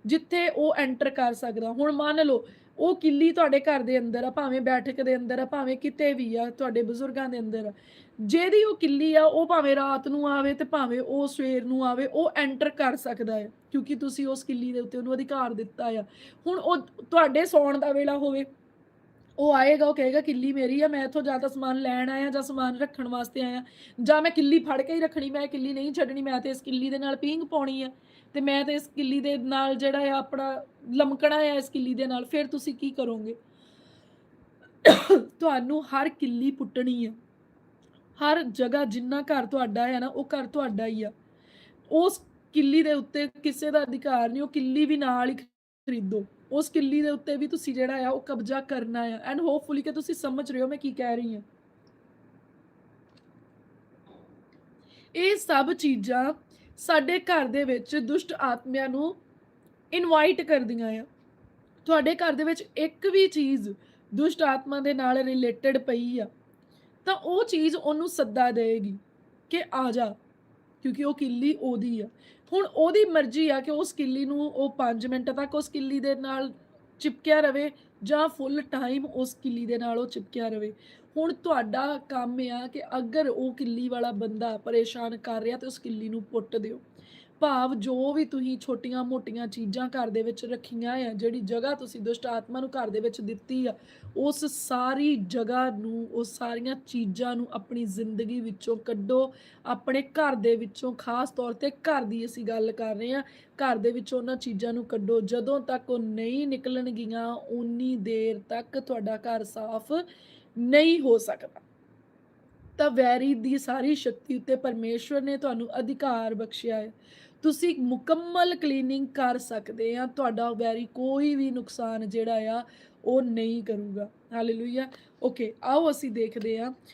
ਜਿੱਥੇ ਉਹ ਐਂਟਰ ਕਰ ਸਕਦਾ। ਹੁਣ ਮੰਨ ਲਓ ਉਹ ਕਿੱਲੀ ਤੁਹਾਡੇ ਘਰ ਦੇ ਅੰਦਰ ਆ, ਭਾਵੇਂ ਬੈਠਕ ਦੇ ਅੰਦਰ ਆ, ਭਾਵੇਂ ਕਿਤੇ ਵੀ ਆ, ਤੁਹਾਡੇ ਬਜ਼ੁਰਗਾਂ ਦੇ ਅੰਦਰ ਆ। ਜਿਹਦੀ ਉਹ ਕਿੱਲੀ ਆ, ਉਹ ਭਾਵੇਂ ਰਾਤ ਨੂੰ ਆਵੇ ਤੇ ਭਾਵੇਂ ਉਹ ਸਵੇਰ ਨੂੰ ਆਵੇ, ਉਹ ਐਂਟਰ ਕਰ ਸਕਦਾ ਹੈ, ਕਿਉਂਕਿ ਤੁਸੀਂ ਉਸ ਕਿੱਲੀ ਦੇ ਉੱਤੇ ਉਹਨੂੰ ਅਧਿਕਾਰ ਦਿੱਤਾ ਆ। ਹੁਣ ਉਹ ਤੁਹਾਡੇ ਸੌਣ ਦਾ ਵੇਲਾ ਹੋਵੇ ਉਹ ਆਏਗਾ, ਉਹ ਕਹੇਗਾ, ਕਿੱਲੀ ਮੇਰੀ ਆ, ਮੈਂ ਇੱਥੋਂ ਜਾਂ ਤਾਂ ਸਮਾਨ ਲੈਣ ਆਇਆ ਜਾਂ ਸਮਾਨ ਰੱਖਣ ਵਾਸਤੇ ਆਇਆ। ਜਾਂ ਮੈਂ ਕਿੱਲੀ ਫੜ ਕੇ ਹੀ ਰੱਖਣੀ, ਮੈਂ ਕਿੱਲੀ ਨਹੀਂ ਛੱਡਣੀ, ਮੈਂ ਤੇ ਇਸ ਕਿੱਲੀ ਦੇ ਨਾਲ ਪੀਂਗ ਪਾਉਣੀ ਆ। ਤੇ ਮੈਂ ਤੇ ਇਸ ਕਿੱਲੀ ਦੇ ਨਾਲ ਜਿਹੜਾ ਆ ਆਪਣਾ ਲਮਕਣਾ ਆ, ਇਸ ਕਿੱਲੀ ਦੇ ਨਾਲ, ਫਿਰ ਤੁਸੀਂ ਕੀ ਕਰੋਗੇ? ਤੁਹਾਨੂੰ ਹਰ ਕਿੱਲੀ ਪੁੱਟਣੀ ਆ। ਹਰ ਜਗ੍ਹਾ ਜਿੰਨਾ ਘਰ ਤੁਹਾਡਾ ਹੈ ਨਾ, ਉਹ ਘਰ ਤੁਹਾਡਾ ਹੀ ਆ। ਉਸ ਕਿੱਲੀ ਦੇ ਉੱਤੇ ਕਿਸੇ ਦਾ ਅਧਿਕਾਰ ਨਹੀਂ, ਉਹ ਕਿੱਲੀ ਵੀ ਨਾਲ ਹੀ ਖਰੀਦੋ। ਉਸ ਕਿੱਲੀ ਦੇ ਉੱਤੇ ਵੀ ਤੁਸੀਂ ਜਿਹੜਾ ਆ ਉਹ ਕਬਜ਼ਾ ਕਰਨਾ ਆ। ਐਂਡ ਹੋਪਫੁਲੀ ਕਿ ਤੁਸੀਂ ਸਮਝ ਰਹੇ ਹੋ ਮੈਂ ਕੀ ਕਹਿ ਰਹੀ ਹਾਂ। ਇਹ ਸਭ ਚੀਜ਼ਾਂ ਸਾਡੇ ਘਰ ਦੇ ਵਿੱਚ ਦੁਸ਼ਟ ਆਤਮਿਆਂ ਨੂੰ ਇਨਵਾਈਟ ਕਰਦੀਆਂ ਆ। ਤੁਹਾਡੇ ਘਰ ਦੇ ਵਿੱਚ ਇੱਕ ਵੀ ਚੀਜ਼ ਦੁਸ਼ਟ ਆਤਮਾ ਦੇ ਨਾਲ ਰਿਲੇਟਡ ਪਈ ਆ, ਤਾਂ ਉਹ ਚੀਜ਼ ਉਹਨੂੰ ਸੱਦਾ ਦੇਗੀ ਕਿ ਆ ਜਾ, ਕਿਉਂਕਿ ਉਹ ਕਿੱਲੀ ਉਹਦੀ ਆ। ਹੁਣ ਉਹਦੀ ਮਰਜ਼ੀ ਆ ਕਿ ਉਸ ਕਿੱਲੀ ਨੂੰ ਉਹ 5 ਮਿੰਟ ਤੱਕ ਉਸ ਕਿੱਲੀ ਦੇ ਨਾਲ ਚਿਪਕਿਆ ਰਵੇ ਜਾਂ ਫੁੱਲ ਟਾਈਮ ਉਸ ਕਿੱਲੀ ਦੇ ਨਾਲ ਉਹ ਚਿਪਕਿਆ ਰਵੇ। ਹੁਣ ਤੁਹਾਡਾ ਕੰਮ ਆ ਕਿ ਅਗਰ ਉਹ ਕਿੱਲੀ ਵਾਲਾ ਬੰਦਾ ਪਰੇਸ਼ਾਨ ਕਰ ਰਿਹਾ ਤੇ ਉਸ ਕਿੱਲੀ ਨੂੰ ਪੁੱਟ ਦਿਓ। ਭਾਵ ਜੋ ਵੀ ਤੁਸੀਂ ਛੋਟੀਆਂ ਮੋਟੀਆਂ ਚੀਜ਼ਾਂ ਘਰ ਦੇ ਵਿੱਚ ਰੱਖੀਆਂ ਆ, ਜਿਹੜੀ ਜਗ੍ਹਾ ਤੁਸੀਂ ਦੁਸ਼ਟ ਆਤਮਾ ਨੂੰ ਘਰ ਦੇ ਵਿੱਚ ਦਿੱਤੀ ਆ, ਉਸ ਸਾਰੀ ਜਗ੍ਹਾ ਨੂੰ ਉਹ ਸਾਰੀਆਂ ਚੀਜ਼ਾਂ ਨੂੰ ਆਪਣੀ ਜ਼ਿੰਦਗੀ ਵਿੱਚੋਂ ਕੱਢੋ। ਆਪਣੇ ਘਰ ਦੇ ਵਿੱਚੋਂ ਖਾਸ ਤੌਰ ਤੇ ਘਰ ਦੀ ਅਸੀਂ ਗੱਲ ਕਰ ਰਹੇ ਹਾਂ ਘਰ ਦੇ ਵਿੱਚੋਂ ਉਹਨਾਂ ਚੀਜ਼ਾਂ ਨੂੰ ਕੱਢੋ। ਜਦੋਂ ਤੱਕ ਉਹ ਨਹੀਂ ਨਿਕਲਣਗੀਆਂ ਉਨੀ ਦੇਰ ਤੱਕ ਤੁਹਾਡਾ ਘਰ ਸਾਫ਼ ਨਹੀਂ ਹੋ ਸਕਦਾ। ਤਾਂ ਵੈਰੀ ਦੀ ਸਾਰੀ ਸ਼ਕਤੀ ਉੱਤੇ ਪਰਮੇਸ਼ਵਰ ਨੇ ਤੁਹਾਨੂੰ ਅਧਿਕਾਰ ਬਖਸ਼ਿਆ ਹੈ। ਤੁਸੀਂ ਮੁਕੰਮਲ ਕਲੀਨਿੰਗ ਕਰ ਸਕਦੇ ਆ, ਤੁਹਾਡਾ ਵੈਰੀ ਕੋਈ ਵੀ ਨੁਕਸਾਨ ਜਿਹੜਾ ਆ, ਉਹ ਨਹੀਂ ਕਰੂਗਾ। ਹਾਲੇਲੂਇਆ ਓਕੇ ਆਓ ਅਸੀਂ ਦੇਖਦੇ ਆ